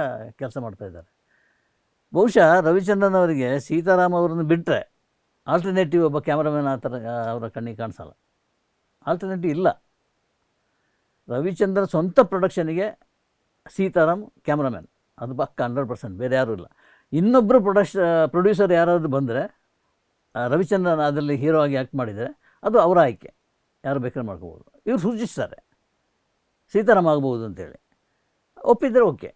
ಕೆಲಸ ಮಾಡ್ತಾ ಇದ್ದಾರೆ. ಬಹುಶಃ ರವಿಚಂದ್ರನ್ ಅವರಿಗೆ ಸೀತಾರಾಮ್ ಅವರನ್ನು ಬಿಟ್ಟರೆ ಆಲ್ಟರ್ನೇಟಿವ್ ಒಬ್ಬ ಕ್ಯಾಮ್ರಾಮನ್ ಆ ಥರ ಅವರ ಕಣ್ಣಿಗೆ ಕಾಣಿಸಲ್ಲ. ಆಲ್ಟರ್ನೇಟಿವ್ ಇಲ್ಲ. ರವಿಚಂದ್ರ ಸ್ವಂತ ಪ್ರೊಡಕ್ಷನಿಗೆ ಸೀತಾರಾಮ್ ಕ್ಯಾಮ್ರಾಮನ್ ಅದು ಪಕ್ಕ ಹಂಡ್ರೆಡ್ ಪರ್ಸೆಂಟ್ ಬೇರೆ ಯಾರೂ ಇಲ್ಲ. ಇನ್ನೊಬ್ಬರು ಪ್ರೊಡಕ್ಷ ಪ್ರೊಡ್ಯೂಸರ್ ಯಾರಾದರೂ ಬಂದರೆ ರವಿಚಂದ್ರನ್ ಅದರಲ್ಲಿ ಹೀರೋ ಆಗಿ ಆ್ಯಕ್ಟ್ ಮಾಡಿದರೆ ಅದು ಅವರ ಆಯ್ಕೆ. ಯಾರು ಬೇಕಾದ್ರೆ ಮಾಡ್ಕೋಬೋದು. ಇವರು ಸೂಚಿಸ್ತಾರೆ ಸೀತಾರಾಮ್ ಆಗ್ಬೋದು ಅಂತೇಳಿ. ಒಪ್ಪಿದರೆ ಓಕೆ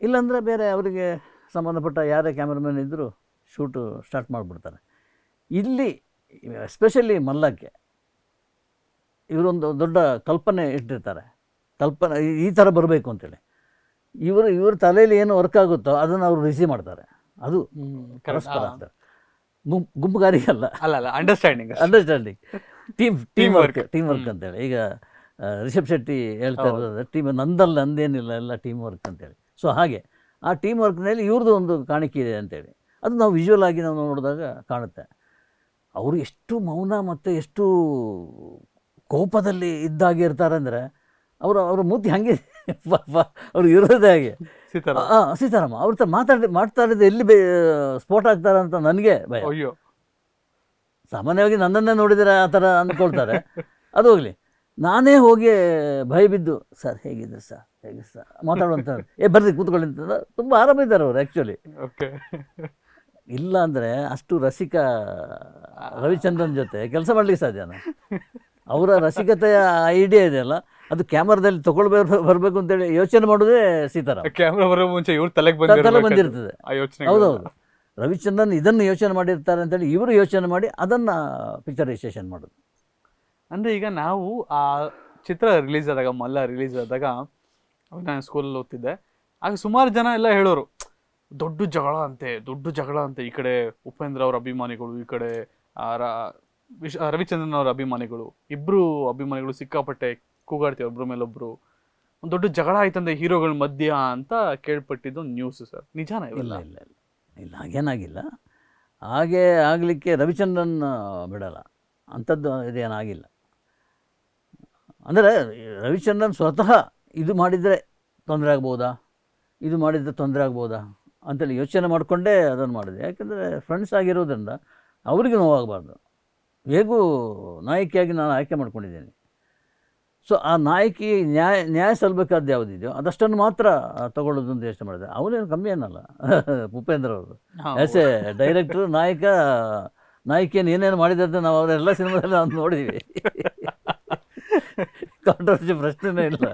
ಇಲ್ಲಾಂದರೆ ಬೇರೆ ಅವರಿಗೆ ಸಂಬಂಧಪಟ್ಟ ಯಾರೇ ಕ್ಯಾಮ್ರಾಮನ್ ಇದ್ದರೂ ಶೂಟು ಸ್ಟಾರ್ಟ್ ಮಾಡಿಬಿಡ್ತಾರೆ. ಇಲ್ಲಿ ಎಸ್ಪೆಷಲಿ ಮಲ್ಲಕ್ಕೆ ಇವರೊಂದು ದೊಡ್ಡ ಕಲ್ಪನೆ ಇಟ್ಟಿರ್ತಾರೆ. ಕಲ್ಪನೆ ಈ- ಥರ ಬರಬೇಕು ಅಂತೇಳಿ. ಇವರು ಇವ್ರ ತಲೆಯಲ್ಲಿ ಏನು ವರ್ಕ್ ಆಗುತ್ತೋ ಅದನ್ನು ಅವರು ರಿಸೀವ್ ಮಾಡ್ತಾರೆ. ಅದು ಪರಸ್ಪರ ಅಂತ ಗುಂಪು ಗುಂಪುಗಾರಿಕೆ ಅಲ್ಲ. ಅಲ್ಲ ಅಲ್ಲ understanding understanding team teamwork teamwork. ಅಂತೇಳಿ. ಈಗ ರಿಷಬ್ ಶೆಟ್ಟಿ ಹೇಳ್ತಾ. ಇರೋದು ಟೀಮ್ ನಂದಲ್ಲ ನಂದೇನಿಲ್ಲ ಎಲ್ಲ ಟೀಮ್ ವರ್ಕ್ ಅಂತೇಳಿ. ಸೊ ಹಾಗೆ. ಆ ಟೀಮ್ ವರ್ಕ್ನಲ್ಲಿ ಇವ್ರದ್ದು ಒಂದು ಕಾಣಿಕೆ ಇದೆ ಅಂತೇಳಿ. ಅದು ನಾವು ವಿಜುವಲ್ ಆಗಿ ನಾವು ನೋಡಿದಾಗ ಕಾಣುತ್ತೆ. ಅವರು ಎಷ್ಟು ಮೌನ ಮತ್ತು ಎಷ್ಟು ಕೋಪದಲ್ಲಿ ಇದ್ದಾಗೆ ಇರ್ತಾರೆ ಅಂದರೆ ಅವರು ಅವ್ರ ಮೂತಿ ಹಾಗೆ (laughs) ಅವ್ರು ಇರೋದೇ ಹಾಗೆ. ಹಾಂ ಸೀತಾರಾಮ. ಅವ್ರ ಹತ್ರ ಮಾತಾಡಿ ಮಾತಾಡಿದ್ದು ಎಲ್ಲಿ ಬೇ ಸ್ಫೋಟ ಆಗ್ತಾರೆ ಅಂತ ನನಗೆ ಭಯ. ಅಯ್ಯೋ. ಸಾಮಾನ್ಯವಾಗಿ ನನ್ನನ್ನೇ ನೋಡಿದರೆ ಆ ಥರ ಅಂದ್ಕೊಳ್ತಾರೆ. ಅದು ಹೋಗಲಿ. ನಾನೇ ಹೋಗಿ ಭಯ ಬಿದ್ದು ಸರ್ ಹೇಗಿದ್ದರು ಸರ್? ಮಾತಾಡುವಂತ ಏ ಬರ್ರಿ ಕೂತ್ಕೊಳ್ಳಿ ಅಂತ. ತುಂಬ ಆರಾಮಿದ್ದಾರೆ ಅವರು ಆ್ಯಕ್ಚುಲಿ ಓಕೆ ಇಲ್ಲ ಅಂದರೆ ಅಷ್ಟು ರಸಿಕ ರವಿಚಂದ್ರನ್ ಜೊತೆ ಕೆಲಸ ಮಾಡ್ಲಿಕ್ಕೆ ಸಾಧ್ಯನ ಅವರ ರಸಿಕತೆಯ ಐಡಿಯಾ ಇದೆಯಲ್ಲ ಅದು ಕ್ಯಾಮರಾದಲ್ಲಿ ತಗೊಳ್ಬೇಕು ಬರಬೇಕು ಅಂತೇಳಿ ಯೋಚನೆ ಮಾಡೋದೇ ಸೀತಾರಾಮ್. ಕ್ಯಾಮ್ರಾ ಬರೋ ಮುಂಚೆ ಇವ್ರ ತಲೆಗೆ ತಲೆ ಬಂದಿರ್ತದೆ. ಹೌದೌದು. ರವಿಚಂದ್ರನ್ ಇದನ್ನು ಯೋಚನೆ ಮಾಡಿರ್ತಾರೆ ಅಂತೇಳಿ ಇವರು ಯೋಚನೆ ಮಾಡಿ ಅದನ್ನು ಪಿಕ್ಚರೈಸೇಷನ್ ಮಾಡೋದು. ಅಂದ್ರೆ ಈಗ ನಾವು ಆ ಚಿತ್ರ ರಿಲೀಸ್ ಆದಾಗ ಮಲ್ಲ ರಿಲೀಸ್ ಆದಾಗ ಅವಾಗ ನಾನು ಸ್ಕೂಲಲ್ಲಿ ಓದ್ತಿದ್ದೆ. ಆಗ ಸುಮಾರು ಜನ ಎಲ್ಲ ಹೇಳೋರು, ದೊಡ್ಡ ಜಗಳ ಅಂತೆ, ದೊಡ್ಡ ಜಗಳ ಅಂತೆ ಈ ಕಡೆ ಉಪೇಂದ್ರ ಅವ್ರ ಅಭಿಮಾನಿಗಳು, ಈ ಕಡೆ ರವಿಚಂದ್ರನ್ ಅವ್ರ ಅಭಿಮಾನಿಗಳು, ಇಬ್ರು ಅಭಿಮಾನಿಗಳು ಸಿಕ್ಕಾಪಟ್ಟೆ ಕೂಗಾಡ್ತೀವಿ ಒಬ್ರ ಮೇಲೊಬ್ರು. ಒಂದು ದೊಡ್ಡ ಜಗಳ ಆಯ್ತಂದೆ ಹೀರೋಗಳ ಮಧ್ಯ ಅಂತ ಕೇಳ್ಪಟ್ಟಿದ್ದು ನ್ಯೂಸ್ ಸರ್. ನಿಜಾನ ಇಲ್ಲ ಇಲ್ಲ ಇಲ್ಲ ಇಲ್ಲ, ಹಾಗೇನಾಗಿಲ್ಲ. ಹಾಗೆ ಆಗಲಿಕ್ಕೆ ರವಿಚಂದ್ರನ್ ಬಿಡಲ್ಲ. ಅಂಥದ್ದು ಇದೇನಾಗಿಲ್ಲ. ಅಂದರೆ ರವಿಚಂದ್ರನ್ ಸ್ವತಃ ಇದು ಮಾಡಿದರೆ ತೊಂದರೆ ಆಗ್ಬೋದಾ? ಇದು ಮಾಡಿದರೆ ತೊಂದರೆ ಆಗ್ಬೋದಾ? ಅಂತೇಳಿ ಯೋಚನೆ ಮಾಡಿಕೊಂಡೇ ಅದನ್ನು ಮಾಡಿದೆ. ಯಾಕೆಂದರೆ ಫ್ರೆಂಡ್ಸ್ ಆಗಿರೋದ್ರಿಂದ ಅವರಿಗೆ ನೋವಾಗಬಾರ್ದು. ಹೇಗೂ ನಾಯಕಿಯಾಗಿ ನಾನು ಆಯ್ಕೆ ಮಾಡ್ಕೊಂಡಿದ್ದೇನೆ. ಸೊ ಆ ನಾಯಕಿ ನ್ಯಾಯ ನ್ಯಾಯ ಸಲ್ಲಬೇಕಾದ್ದು ಯಾವುದಿದೆಯೋ ಅದಷ್ಟನ್ನು ಮಾತ್ರ ತಗೊಳ್ಳೋದು ಅಂತ ಯೋಚನೆ ಮಾಡಿದೆ. ಅವನೇನು ಕಮ್ಮಿ ಏನಲ್ಲ ಉಪೇಂದ್ರ ಅವರು ಎಸ್ ಆ್ಯಸ್ ಎ ಡೈರೆಕ್ಟ್ರು ನಾಯಕ ನಾಯಕಿಯನ್ನು ಏನೇನು ಮಾಡಿದೆ ಅಂತ ನಾವು ಅವರೆಲ್ಲ ಸಿನಿಮಾದಲ್ಲಿ ನಾವು ನೋಡಿದ್ವಿ. ಕಾಂಟ್ರವರ್ಸಿ (laughs) ಪ್ರಶ್ನೆನೇ ಇಲ್ಲ.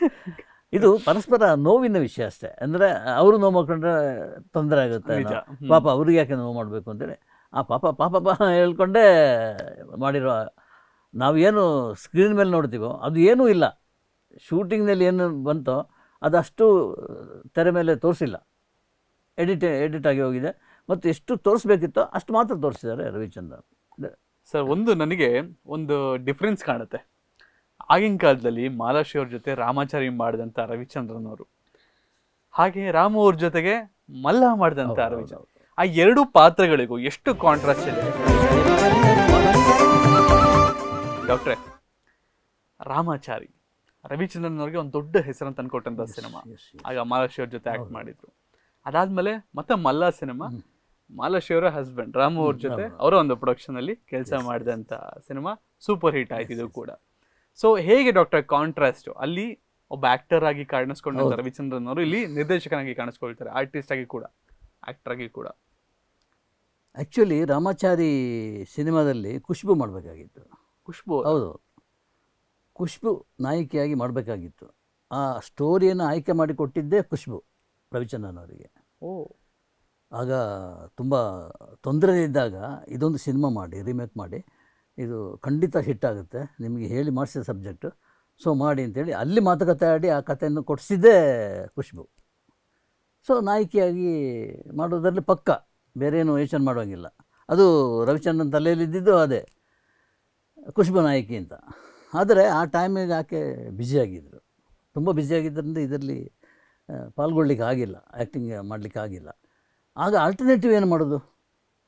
(laughs) ಇದು ಪರಸ್ಪರ ನೋವಿನ ವಿಷಯ ಅಷ್ಟೇ. ಅಂದರೆ ಅವರು ನೋವು ಮಾಡ್ಕೊಂಡ್ರೆ ತೊಂದರೆ ಆಗುತ್ತೆ ಪಾಪ ಅವ್ರಿಗೆ ಯಾಕೆ ನೋವು ಮಾಡಬೇಕು ಅಂತೇಳಿ. ಆ ಪಾಪ ಪಾಪ ಪಾ ಹೇಳ್ಕೊಂಡೇ ಮಾಡಿರೋ ನಾವೇನು ಸ್ಕ್ರೀನ್ ಮೇಲೆ ನೋಡ್ತೀವೋ ಅದು ಏನೂ ಇಲ್ಲ. ಶೂಟಿಂಗ್ನಲ್ಲಿ ಏನು ಬಂತೋ ಅದಷ್ಟು ತೆರೆ ಮೇಲೆ ತೋರಿಸಿಲ್ಲ. ಎಡಿಟ್ ಎಡಿಟ್ ಆಗಿ ಹೋಗಿದೆ. ಮತ್ತು ಎಷ್ಟು ತೋರಿಸ್ಬೇಕಿತ್ತೋ ಅಷ್ಟು ಮಾತ್ರ ತೋರಿಸಿದ್ದಾರೆ ರವಿಚಂದ್ರ ಸರ್ ಒಂದು ನನಗೆ ಒಂದು ಡಿಫ್ರೆನ್ಸ್ ಕಾಣುತ್ತೆ. ಆಗಿನ ಕಾಲದಲ್ಲಿ ಮಾಲಾಶ್ರೀ ಅವ್ರ ಜೊತೆ ರಾಮಾಚಾರಿ ಮಾಡಿದಂಥ ರವಿಚಂದ್ರನ್ ಅವರು. ಹಾಗೆ ರಾಮು ಅವ್ರ ಜೊತೆಗೆ ಮಲ್ಲ ಮಾಡಿದಂಥ ರವಿಚಂದ್ರ ಆ ಎರಡು ಪಾತ್ರಗಳಿಗೂ ಎಷ್ಟು ಕಾಂಟ್ರಾಸ್ಟ್ ಇದೆ. ಡಾಕ್ಟ್ರೆ ರಾಮಾಚಾರಿ ರವಿಚಂದ್ರನ್ ಅವ್ರಿಗೆ ಒಂದು ದೊಡ್ಡ ಹೆಸರನ್ನು ತಂದುಕೊಟ್ಟಂಥ ಸಿನಿಮಾ. ಆಗ ಮಾಲಾಶ್ರೀ ಅವ್ರ ಜೊತೆ ಆಕ್ಟ್. ಮಾಡಿದ್ರು. ಅದಾದ್ಮೇಲೆ ಮತ್ತೆ ಮಲ್ಲ ಸಿನಿಮಾ. ಮಾಲಾಶ್ರೀ ಅವರ ಹಸ್ಬೆಂಡ್ ರಾಮು ಅವ್ರ ಜೊತೆ. ಅವರ ಒಂದು ಪ್ರೊಡಕ್ಷನ್ ಅಲ್ಲಿ ಕೆಲಸ ಮಾಡಿದಂತ ಸಿನಿಮಾ ಸೂಪರ್ ಹಿಟ್ ಆಯ್ತು ಇದು ಕೂಡ. ಸೊ ಹೇಗೆ ಡಾಕ್ಟರ್ ಕಾಂಟ್ರಾಸ್ಟ್ ಅಲ್ಲಿ ಒಬ್ಬ ಆಕ್ಟರ್ ಆಗಿ ಕಾಣಿಸ್ಕೊಂಡು ರವಿಚಂದ್ರನ್ ಅವರು ಇಲ್ಲಿ ನಿರ್ದೇಶಕನಾಗಿ ಕಾಣಿಸ್ಕೊಳ್ತಾರೆ ಆರ್ಟಿಸ್ಟ್ ಆಗಿ ಕೂಡ ಆಕ್ಟರ್ ಆಗಿ ಕೂಡ. ಆ್ಯಕ್ಚುಲಿ ರಾಮಾಚಾರಿ ಸಿನಿಮಾದಲ್ಲಿ ಖುಷ್ಬು ಮಾಡಬೇಕಾಗಿತ್ತು. ಖುಷ್ಬು ಹೌದು. ಖುಷ್ಬು ನಾಯಕಿಯಾಗಿ ಮಾಡಬೇಕಾಗಿತ್ತು. ಆ ಸ್ಟೋರಿಯನ್ನು ಆಯ್ಕೆ ಮಾಡಿ ಕೊಟ್ಟಿದ್ದೇ ಖುಷ್ಬು ರವಿಚಂದ್ರನ್ ಅವರಿಗೆ ಓ. ಆಗ ತುಂಬ ತೊಂದರೆ ಇದ್ದಾಗ ಇದೊಂದು ಸಿನಿಮಾ ಮಾಡಿ ರಿಮೇಕ್ ಮಾಡಿ ಇದು ಖಂಡಿತ ಹಿಟ್ ಆಗುತ್ತೆ. ನಿಮಗೆ ಹೇಳಿ ಮಾಡಿಸಿದ ಸಬ್ಜೆಕ್ಟು. ಸೊ ಮಾಡಿ ಅಂತೇಳಿ ಅಲ್ಲಿ ಮಾತುಕತೆ ಆಡಿ ಆ ಕಥೆಯನ್ನು ಕೊಡಿಸಿದ್ದೇ ಖುಷ್ಬು. ಸೊ ನಾಯಕಿಯಾಗಿ ಮಾಡೋದರಲ್ಲಿ ಪಕ್ಕ ಬೇರೆ ಏನು ಯೋಚನೆ ಮಾಡೋಂಗಿಲ್ಲ ಅದು ರವಿಚಂದ್ರನ್ ತಲೆಯಲ್ಲಿದ್ದಿದ್ದು ಅದೇ, ಖುಷ್ಬು ನಾಯಕಿ ಅಂತ. ಆದರೆ ಆ ಟೈಮಿಗೆ ಆಕೆ ಬ್ಯುಸಿಯಾಗಿದ್ದರು ತುಂಬ ಬ್ಯುಸಿಯಾಗಿದ್ದರಿಂದ ಇದರಲ್ಲಿ ಪಾಲ್ಗೊಳ್ಳಿಕ್ಕೆ ಆಗಿಲ್ಲ ಆ್ಯಕ್ಟಿಂಗ್ ಮಾಡಲಿಕ್ಕೆ ಆಗಿಲ್ಲ. ಆಗ ಆಲ್ಟರ್ನೇಟಿವ್ ಏನು ಮಾಡೋದು?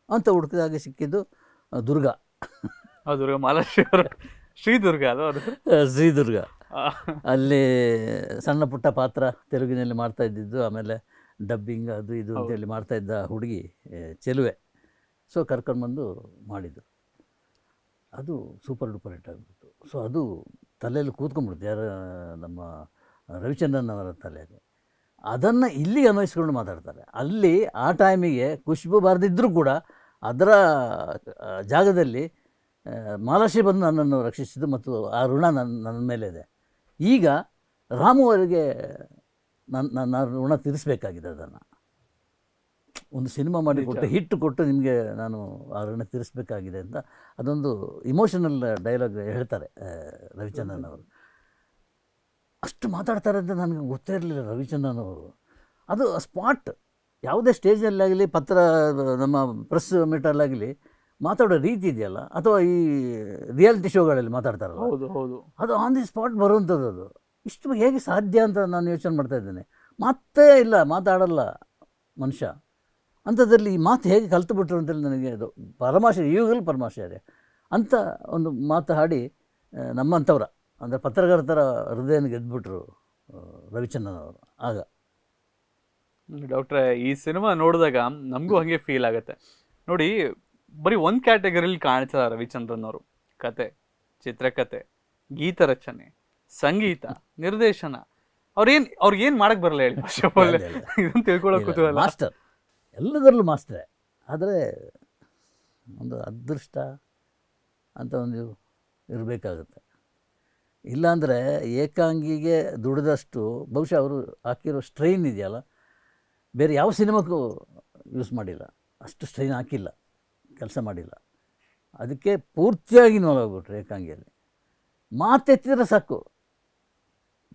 ಅಂತ ಹುಡುಕಿದಾಗ ಸಿಕ್ಕಿದ್ದು ದುರ್ಗಾ. ದುರ್ಗ ಮಾಲಾಶ್ರೀ ಅವರು ಶ್ರೀದುರ್ಗ ಅದು? ಅದು ಶ್ರೀದುರ್ಗ. ಅಲ್ಲಿ ಸಣ್ಣ ಪುಟ್ಟ ಪಾತ್ರ ತೆಲುಗಿನಲ್ಲಿ ಮಾಡ್ತಾ ಇದ್ದಿದ್ದು ಆಮೇಲೆ ಡಬ್ಬಿಂಗ್ ಅದು ಇದು ಹೌದು. ಅಂತೇಳಿ ಮಾಡ್ತಾ ಇದ್ದ ಹುಡುಗಿ ಚೆಲುವೆ. ಸೊ ಕರ್ಕೊಂಡ್ಬಂದು ಮಾಡಿದ್ದು. ಅದು ಸೂಪರ್ ಡೂಪರ್ ಹಿಟ್ ಆಗಿಬಿಡ್ತು. ಸೊ ಅದು ತಲೆಯಲ್ಲಿ ಕೂತ್ಕೊಂಡ್ಬಿಡ್ತು. ಯಾರ ನಮ್ಮ ರವಿಚಂದ್ರನ್ ಅವರ ತಲೆಯಲ್ಲಿ. ಅದನ್ನು ಇಲ್ಲಿ ಅನ್ವಯಿಸ್ಕೊಂಡು ಮಾತಾಡ್ತಾರೆ. ಅಲ್ಲಿ ಆ ಟೈಮಿಗೆ ಖುಷ್ಬು ಬಾರದಿದ್ದರೂ ಕೂಡ ಅದರ ಜಾಗದಲ್ಲಿ ಮಾಲಾಶ್ರೀ ಬಂದು ನನ್ನನ್ನು ರಕ್ಷಿಸಿದ್ದು ಮತ್ತು ಆ ಋಣ ನನ್ನ ನನ್ನ ಮೇಲೆ ಇದೆ ಈಗ ರಾಮು ಅವರಿಗೆ ನನ್ನ ನನ್ನ ಋಣ ತೀರಿಸಬೇಕಾಗಿದೆ ಅದನ್ನು. ಒಂದು ಸಿನಿಮಾ ಮಾಡಿ. ಕೊಟ್ಟು ಹಿಟ್ಟು ಕೊಟ್ಟು ನಿಮಗೆ ನಾನು ಆ ಋಣ ತೀರಿಸಬೇಕಾಗಿದೆ ಅಂತ ಅದೊಂದು ಇಮೋಷನಲ್ ಡೈಲಾಗ್ ಹೇಳ್ತಾರೆ ರವಿಚಂದ್ರನ್ ಅವರು. ಅಷ್ಟು ಮಾತಾಡ್ತಾರೆ ಅಂತ ನನಗೆ ಗೊತ್ತೇ ಇರಲಿಲ್ಲ ರವಿಚಂದ್ರನ್ ಅವರು. ಅದು ಸ್ಪಾಟ್ ಯಾವುದೇ ಸ್ಟೇಜಲ್ಲಾಗಲಿ ಪತ್ರ ನಮ್ಮ ಪ್ರೆಸ್ ಮೀಟಲ್ಲಾಗಲಿ ಮಾತಾಡೋ ರೀತಿ ಇದೆಯಲ್ಲ? ಅಥವಾ ಈ ರಿಯಾಲಿಟಿ ಶೋಗಳಲ್ಲಿ ಮಾತಾಡ್ತಾರಲ್ಲ? ಹೌದು ಹೌದು. ಅದು ಆನ್ ದಿ ಸ್ಪಾಟ್ ಬರುವಂಥದ್ದು ಅದು. ಇಷ್ಟು ಹೇಗೆ ಸಾಧ್ಯ ಅಂತ ನಾನು ಯೋಚನೆ ಮಾಡ್ತಾ ಇದ್ದೇನೆ. ಮಾತೇ ಇಲ್ಲ ಮಾತಾಡಲ್ಲ ಮನುಷ್ಯ. ಅಂಥದ್ರಲ್ಲಿ ಈ ಮಾತು ಹೇಗೆ ಕಲ್ತು ಬಿಟ್ರು ಅಂತೇಳಿ ನನಗೆ ಅದು ಪರಮಾಶಯ ಈಗಲೂ ಪರಮಾಶಯ ಅಂತ ಒಂದು ಮಾತು ಹಾಡಿ ನಮ್ಮಂಥವ್ರ ಅಂದರೆ ಪತ್ರಕರ್ತರ ಹೃದಯನ ಗೆದ್ದುಬಿಟ್ರು ರವಿಚಂದ್ರನ್ ಅವರು. ಆಗ. ಡಾಕ್ಟ್ರೆ ಈ ಸಿನಿಮಾ ನೋಡಿದಾಗ ನಮಗೂ ಹಂಗೆ ಫೀಲ್ ಆಗುತ್ತೆ. ನೋಡಿ ಬರೀ ಒಂದು ಕ್ಯಾಟಗರಿಲಿ ಕಾಣ್ತಾರೆ ರವಿಚಂದ್ರನ್ ಅವರು ಕತೆ ಚಿತ್ರಕತೆ ಗೀತ ರಚನೆ ಸಂಗೀತ ನಿರ್ದೇಶನ. ಅವ್ರೇನ್ ಅವ್ರಿಗೆ ಏನ್ ಮಾಡಕ್ ಬರಲ್ಲ ಹೇಳಿ ಫಸ್ಟ್ ಆಫ್ ಆಲ್. ಇದನ್ನ ಮಾಸ್ಟರ್ ಎಲ್ಲದರಲ್ಲೂ ಮಾಸ್ಟರೇ ಆದರೆ ಒಂದು ಅದೃಷ್ಟ ಅಂತ ಒಂದು ಇರಬೇಕಾಗುತ್ತೆ. ಇಲ್ಲಾಂದರೆ ಏಕಾಂಗಿಗೆ ದುಡಿದಷ್ಟು ಬಹುಶಃ ಅವರು ಹಾಕಿರೋ ಸ್ಟ್ರೈನ್ ಇದೆಯಲ್ಲ? ಬೇರೆ ಯಾವ ಸಿನಿಮಾಕ್ಕೂ ಯೂಸ್ ಮಾಡಿಲ್ಲ. ಅಷ್ಟು ಸ್ಟ್ರೈನ್ ಹಾಕಿಲ್ಲ. ಕೆಲಸ ಮಾಡಿಲ್ಲ. ಅದಕ್ಕೆ ಪೂರ್ತಿಯಾಗಿ ನೋವಾಗ್ಬಿಟ್ರೆ ಏಕಾಂಗಿಯಲ್ಲಿ. ಮಾತೆತ್ತಿದ್ರೆ ಸಾಕು.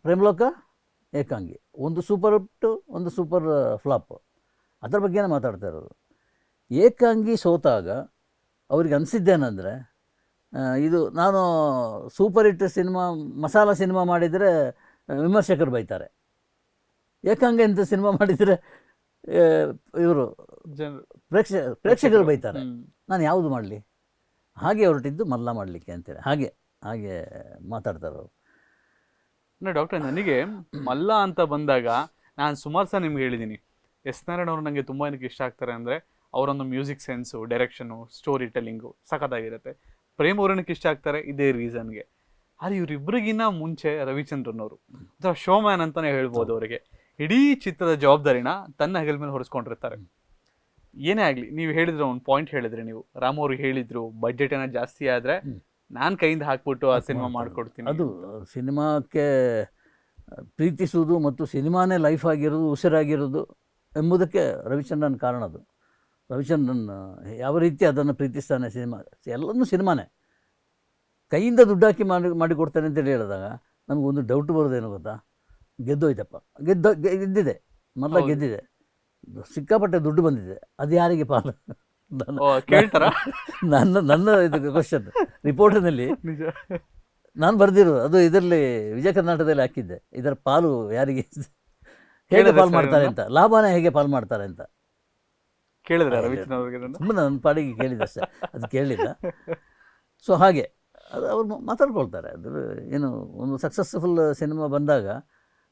ಪ್ರೇಮಲೋಕ, ಏಕಾಂಗಿ. ಒಂದು ಸೂಪರ್ ಹಿಟ್ಟು, ಒಂದು ಸೂಪರ್ ಫ್ಲಾಪ್. ಅದ್ರ ಬಗ್ಗೆನೇ ಮಾತಾಡ್ತಾ ಇರೋದು. ಏಕಾಂಗಿ ಸೋತಾಗ ಅವ್ರಿಗೆ ಅನಿಸಿದ್ದೇನೆಂದರೆ ಇದು ನಾನು super hit cinema, masala cinema ಮಾಡಿದರೆ ವಿಮರ್ಶಕರು ಬೈತಾರೆ. ಏಕಾಂಗಿ ಅಂತ ಸಿನಿಮಾ ಮಾಡಿದರೆ ಇವರು ಜನರು. ಪ್ರೇಕ್ಷ ಪ್ರೇಕ್ಷಕರು. ಬೈತಾರೆ. ನಾನು ಯಾವುದು ಮಾಡಲಿ? ಹಾಗೆ ಹೊರಟಿದ್ದು ಮಲ್ಲ ಮಾಡಲಿಕ್ಕೆ ಅಂತೇಳಿ. ಹಾಗೆ ಹಾಗೆ ಮಾತಾಡ್ತಾರೆ ಅವರು ಡಾಕ್ಟರ್ ನನಗೆ ಮಲ್ಲ ಅಂತ ಬಂದಾಗ ನಾನು ಸುಮಾರು ಸಹ ನಿಮ್ಗೆ ಹೇಳಿದ್ದೀನಿ ಎಸ್ ನಾರಾಯಣ ಅವರು ನನಗೆ ತುಂಬಾ ಏನಕ್ಕೆ ಇಷ್ಟ ಆಗ್ತಾರೆ ಅಂದ್ರೆ ಅವರೊಂದು music sense direction story telling ಸಖತ್ತಾಗಿರುತ್ತೆ. Prem ಅವ್ರನ್ನಕ್ಕೆ ಇಷ್ಟ ಆಗ್ತಾರೆ? ಇದೇ ರೀಸನ್ಗೆ. ಆದರೆ ಇವರಿಬ್ಬರಿಗಿನ್ನ ಮುಂಚೆ ರವಿಚಂದ್ರನ್ ಅವರು ಅಥವಾ ಶೋ ಮ್ಯಾನ್ ಅಂತಾನೆ ಹೇಳ್ಬೋದು ಅವರಿಗೆ. ಇಡೀ ಚಿತ್ರದ ಜವಾಬ್ದಾರಿನ ತನ್ನ ಹೆಗಲ ಮೇಲೆ ಹೊರಿಸ್ಕೊಂಡಿರ್ತಾರೆ ಏನೇ ಆಗಲಿ ನೀವು ಹೇಳಿದ್ರೆ ಒಂದು ಪಾಯಿಂಟ್ ಹೇಳಿದ್ರಿ ನೀವು. ರಾಮ್ ಅವ್ರಿಗೆ ಹೇಳಿದ್ರು ಬಜೆಟ್ ಏನೋ ಜಾಸ್ತಿ ಆದರೆ ನಾನು ಕೈಯಿಂದ ಹಾಕ್ಬಿಟ್ಟು ಆ ಸಿನಿಮಾ ಮಾಡಿಕೊಡ್ತೀನಿ ಅದು ಸಿನಿಮಾಕ್ಕೆ ಪ್ರೀತಿಸುವುದು ಮತ್ತು ಸಿನಿಮಾನೇ ಲೈಫ್ ಆಗಿರೋದು ಉಸಿರಾಗಿರೋದು ಎಂಬುದಕ್ಕೆ ರವಿಚಂದ್ರನ್ ಕಾರಣ ಅದು. ರವಿಚಂದ್ರನ್ ಯಾವ ರೀತಿ ಅದನ್ನು ಪ್ರೀತಿಸ್ತಾನೆ ಸಿನಿಮಾ ಎಲ್ಲನೂ ಸಿನಿಮಾನೇ. ಕೈಯಿಂದ ದುಡ್ಡು ಹಾಕಿ ಮಾಡಿ ಮಾಡಿಕೊಡ್ತಾನೆ ಅಂತೇಳಿ ಹೇಳಿದಾಗ ನಮಗೊಂದು ಡೌಟ್ ಬರೋದೇನು ಗೊತ್ತಾ? ಗೆದ್ದೋಯ್ತಪ್ಪ. ಗೆದ್ದ ಗೆದ್ದಿದೆ. ಮೊದಲ ಗೆದ್ದಿದೆ. ಸಿಕ್ಕಾಪಟ್ಟೆ ದುಡ್ಡು ಬಂದಿದೆ. ಅದು ಯಾರಿಗೆ ಪಾಲು ನನ್ನ ನನ್ನ ನನ್ನ ಇದು ಕ್ವಶನ್ ರಿಪೋರ್ಟಿನಲ್ಲಿ ನಾನು ಬರೆದಿರೋದು ಅದು ಇದರಲ್ಲಿ ವಿಜಯ ಕರ್ನಾಟಕದಲ್ಲಿ ಹಾಕಿದ್ದೆ. ಇದರ ಪಾಲು ಯಾರಿಗೆ? ಹೇಗೆ ಪಾಲು ಮಾಡ್ತಾರೆ ಅಂತ? ಲಾಭನ ಹೇಗೆ ಪಾಲು ಮಾಡ್ತಾರೆ ಅಂತ? ನನ್ನ ಪಾಡಿಗೆ ಕೇಳಿದೆ ಅಷ್ಟೇ. ಅದು ಕೇಳಲಿಲ್ಲ. ಸೊ ಹಾಗೆ. ಅದು ಅವ್ರು ಮಾತಾಡ್ಕೊಳ್ತಾರೆ. ಅದು ಏನು ಒಂದು ಸಕ್ಸಸ್ಫುಲ್ ಸಿನಿಮಾ ಬಂದಾಗ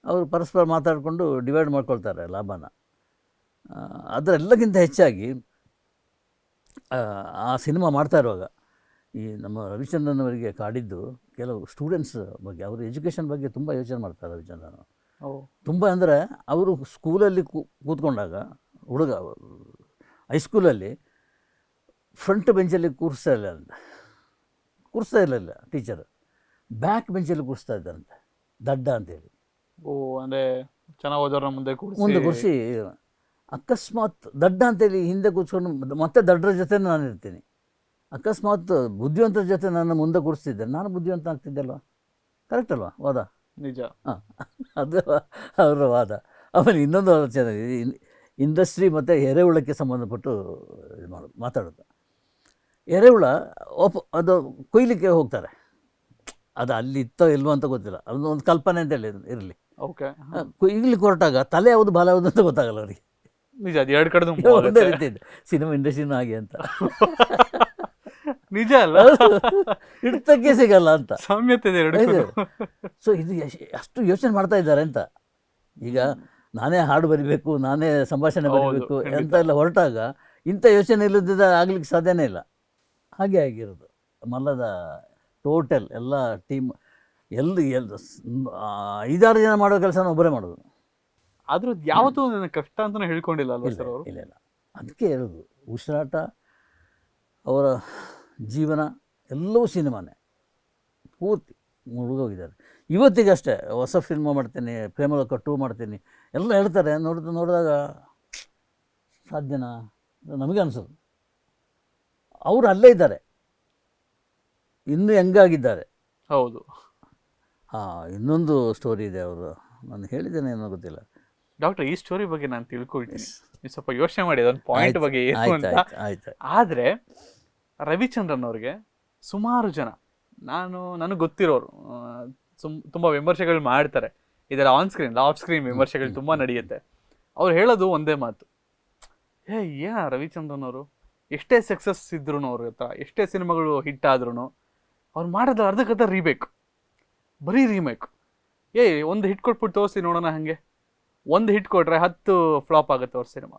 ಅವರು ಪರಸ್ಪರ ಮಾತಾಡಿಕೊಂಡು ಡಿವೈಡ್ ಮಾಡ್ಕೊಳ್ತಾರೆ ಲಾಭನ. ಅದರೆಲ್ಲಕ್ಕಿಂತ ಹೆಚ್ಚಾಗಿ ಆ, ಸಿನಿಮಾ ಮಾಡ್ತಾ ಇರುವಾಗ ಈ ನಮ್ಮ ರವಿಚಂದ್ರನ್ ಅವರಿಗೆ ಕಾಡಿದ್ದು ಕೆಲವು ಸ್ಟೂಡೆಂಟ್ಸ್ ಬಗ್ಗೆ ಅವರು ಎಜುಕೇಷನ್ ಬಗ್ಗೆ ತುಂಬ ಯೋಚನೆ ಮಾಡ್ತಾರೆ ರವಿಚಂದ್ರನ್ ತುಂಬ ಅಂದರೆ ಅವರು ಸ್ಕೂಲಲ್ಲಿ ಕೂತ್ಕೊಂಡಾಗ ಹುಡುಗ ಹೈಸ್ಕೂಲಲ್ಲಿ ಫ್ರಂಟ್ ಬೆಂಚಲ್ಲಿ ಕೂರಿಸ್ತಾ ಇಲ್ಲ ಅಂತ ಕೂರಿಸ್ತಾ ಇರಲಿಲ್ಲ ಟೀಚರ್ ಬ್ಯಾಕ್ ಬೆಂಚಲ್ಲಿ ಕೂರಿಸ್ತಾ ಇದ್ದಾರಂತೆ. ದಡ್ಡ ಅಂತೇಳಿ. ಓ ಅಂದರೆ ಚೆನ್ನಾಗಿ ಓದೋರ ಮುಂದೆ ಮುಂದೆ ಕೂರಿಸಿ ಅಕಸ್ಮಾತ್ ದಡ್ಡ ಅಂತೇಳಿ ಹಿಂದೆ ಕೂತ್ಕೊಂಡು ಮತ್ತೆ ದಡ್ಡರ ಜೊತೆ ನಾನು ಇರ್ತೀನಿ. ಅಕಸ್ಮಾತ್ ಬುದ್ಧಿವಂತರ ಜೊತೆ ನನ್ನ ಮುಂದೆ ಕೂರಿಸ್ತಿದ್ದೆ. ನಾನು ಬುದ್ಧಿವಂತ ಆಗ್ತಿದ್ದೆ ಅಲ್ವಾ? ಕರೆಕ್ಟ್ ಅಲ್ವಾ? ವಾದ? ನಿಜ. ಹಾಂ. ಅದು ಅವರ ವಾದ. ಆಮೇಲೆ ಇನ್ನೊಂದು ಆಲೋಚನೆ ಇಂಡಸ್ಟ್ರಿ ಮತ್ತು ಎರೆಹುಳಕ್ಕೆ ಸಂಬಂಧಪಟ್ಟು ಇದು ಮಾಡೋದು ಮಾತಾಡೋದು. ಎರೆಹುಳ ಒಪ್ಪ ಅದು ಕೊಯ್ಲಿಕ್ಕೆ ಹೋಗ್ತಾರೆ. ಅದು ಅಲ್ಲಿ ಇತ್ತೋ ಇಲ್ವೋ ಅಂತ ಗೊತ್ತಿಲ್ಲ. ಅದೊಂದು ಒಂದು ಕಲ್ಪನೆ ಅಂತ ಹೇಳಿ ಇರಲಿ. ಓಕೆ ಕೊಯ್ಲಿಕ್ಕೆ ಹೊರಟಾಗ ತಲೆ ಯಾವುದು ಬಾಲ ಯಾವುದು ಅಂತ ಗೊತ್ತಾಗಲ್ಲ ಅವರಿಗೆ. ನಿಜ ಅದು ಎರಡು ಕಡೆದು ಒಂದೇ ರೀತಿ ಇದೆ ಸಿನಿಮಾ ಇಂಡಸ್ಟ್ರಿನೂ ಹಾಗೆ ಅಂತ. ನಿಜ ಅಲ್ಲ? (laughs) ಹಿಡ್ತಕ್ಕೆ ಸಿಗಲ್ಲ ಅಂತ. ಸಾಮ್ಯತೆ ಇದೆ ಎರಡು. ಸೊ ಇದು ಅಷ್ಟು ಯೋಚನೆ ಮಾಡ್ತಾ ಇದ್ದಾರೆ ಅಂತ. ಈಗ ನಾನೇ ಹಾಡು ಬರಿಬೇಕು ನಾನೇ ಸಂಭಾಷಣೆ ಬರಿಬೇಕು. ಅಂತ ಎಲ್ಲ ಹೊರಟಾಗ ಇಂಥ ಯೋಚನೆ ಇಲ್ಲದಿದ್ದ ಆಗ್ಲಿಕ್ಕೆ ಸಾಧ್ಯನೇ ಇಲ್ಲ. ಹಾಗೆ ಆಗಿರೋದು. ಮಲ್ಲದ ಟೋಟಲ್ ಎಲ್ಲ ಟೀಮ್ ಎಲ್ಲಿ ಎಲ್ ಸ್- ಐದಾರು ಜನ ಮಾಡೋ ಕೆಲಸನ ಒಬ್ಬರೇ ಮಾಡೋದು. ಆದ್ರೂ ಯಾವತ್ತೂ ನನ್ನ ಕಷ್ಟ ಅಂತ ಹೇಳ್ಕೊಂಡಿಲ್ಲ ಅಲ್ವಾ ಸರ್ ಅವರು? ಇಲ್ಲ ಇಲ್ಲ. ಅದಕ್ಕೆ ಹೇಳೋದು ಉಸಿರಾಟ ಅವರ ಜೀವನ ಎಲ್ಲವೂ ಸಿನಿಮಾನೇ. ಪೂರ್ತಿ ಮುಳುಗೋಗಿದ್ದಾರೆ. ಇವತ್ತಿಗಷ್ಟೇ ಹೊಸ ಫಿಲ್ಮ್ ಮಾಡ್ತೀನಿ ಪ್ರೇಮಲೋಕ ಟೂ ಮಾಡ್ತೀನಿ ಎಲ್ಲ ಹೇಳ್ತಾರೆ ನೋಡಿದ ನೋಡಿದಾಗ ಸಾಧ್ಯನಾ? ನಮಗೆ ಅನಿಸೋದು. ಅವರು ಅಲ್ಲೇ ಇದ್ದಾರೆ. ಇನ್ನೂ ಹೆಂಗಾಗಿದ್ದಾರೆ ಹೌದು. ಹಾಂ ಇನ್ನೊಂದು ಸ್ಟೋರಿ ಇದೆ ಅವರು ನಾನು ಹೇಳಿದ್ದೇನೆ ಏನೋ ಗೊತ್ತಿಲ್ಲ. ಡಾಕ್ಟರ್ ಈ ಸ್ಟೋರಿ ಬಗ್ಗೆ ನಾನು ತಿಳ್ಕೊಳ್ತೀನಿ. ನೀವು ಸ್ವಲ್ಪ ಯೋಚನೆ ಮಾಡಿ ಅದೊಂದು ಪಾಯಿಂಟ್ ಬಗ್ಗೆ ಏನು ಅಂತ. ಆದ್ರೆ ರವಿಚಂದ್ರನ್ ಅವ್ರಿಗೆ ಸುಮಾರು ಜನ ನಾನು ನನಗೆ ಗೊತ್ತಿರೋರು ಸುಮ್ ತುಂಬಾ ವಿಮರ್ಶೆಗಳು ಮಾಡ್ತಾರೆ. ಇದರ ಆನ್ ಸ್ಕ್ರೀನ್ ಆಫ್ ಸ್ಕ್ರೀನ್ ವಿಮರ್ಶೆಗಳು ತುಂಬಾ ನಡೆಯುತ್ತೆ. ಅವ್ರು ಹೇಳೋದು ಒಂದೇ ಮಾತು. ಹೇ ಏನ ರವಿಚಂದ್ರನ್ ಅವರು? ಎಷ್ಟೇ ಸಕ್ಸಸ್ ಇದ್ರು ಅವ್ರ ಹತ್ರ ಎಷ್ಟೇ ಸಿನಿಮಾಗಳು ಹಿಟ್ ಆದ್ರೂ ಅವ್ರು ಮಾಡೋದು ಅರ್ಧಕ್ಕರ್ಧ ರೀಮೇಕ್ ಬರೀ ರೀಮೇಕ್ ಏ ಒಂದು ಹಿಟ್ ಕೊಟ್ಬಿಟ್ಟು ತೋರಿಸಿ ನೋಡೋಣ ಹಾಗೆ. ಒಂದು ಹಿಟ್ ಕೊಟ್ರೆ ಹತ್ತು ಫ್ಲಾಪ್ ಆಗುತ್ತೆ ಅವ್ರ ಸಿನಿಮಾ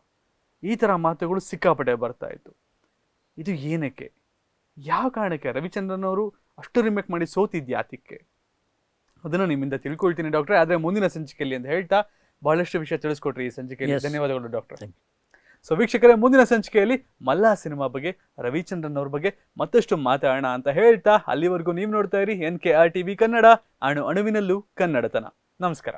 ಈ ಥರ ಮಾತುಗಳು ಸಿಕ್ಕಾಪಟ್ಟೆ ಬರ್ತಾ ಇತ್ತು. ಇದು ಏನಕ್ಕೆ? ಯಾವ ಕಾರಣಕ್ಕೆ? ರವಿಚಂದ್ರನ್ ಅವರು ಅಷ್ಟು ರಿಮೇಕ್ ಮಾಡಿ ಸೋತಿದ್ಯಾ ಯಾತಕ್ಕೆ ಅದನ್ನು ನಿಮ್ಮಿಂದ ತಿಳ್ಕೊಳ್ತೀನಿ ಡಾಕ್ಟ್ರೆ ಆದರೆ ಮುಂದಿನ ಸಂಚಿಕೆಯಲ್ಲಿ ಅಂತ ಹೇಳ್ತಾ ಬಹಳಷ್ಟು ವಿಷಯ ತಿಳಿಸ್ಕೊಟ್ರಿ ಈ ಸಂಚಿಕೆಯಲ್ಲಿ. ಧನ್ಯವಾದಗಳು ಡಾಕ್ಟರ್ ಸೊ ವೀಕ್ಷಕರೇ ಮುಂದಿನ ಸಂಚಿಕೆಯಲ್ಲಿ ಮಲ್ಲಾ ಸಿನಿಮಾ ಬಗ್ಗೆ ರವಿಚಂದ್ರನ್ ಅವ್ರ ಬಗ್ಗೆ ಮತ್ತಷ್ಟು ಮಾತಾಡೋಣ ಅಂತ ಹೇಳ್ತಾ ಅಲ್ಲಿವರೆಗೂ ನೀವು ನೋಡ್ತಾ ಇರಿ N K R T V Kannada. ಅಣು ಅಣುವಿನಲ್ಲೂ ಕನ್ನಡತನ. ನಮಸ್ಕಾರ.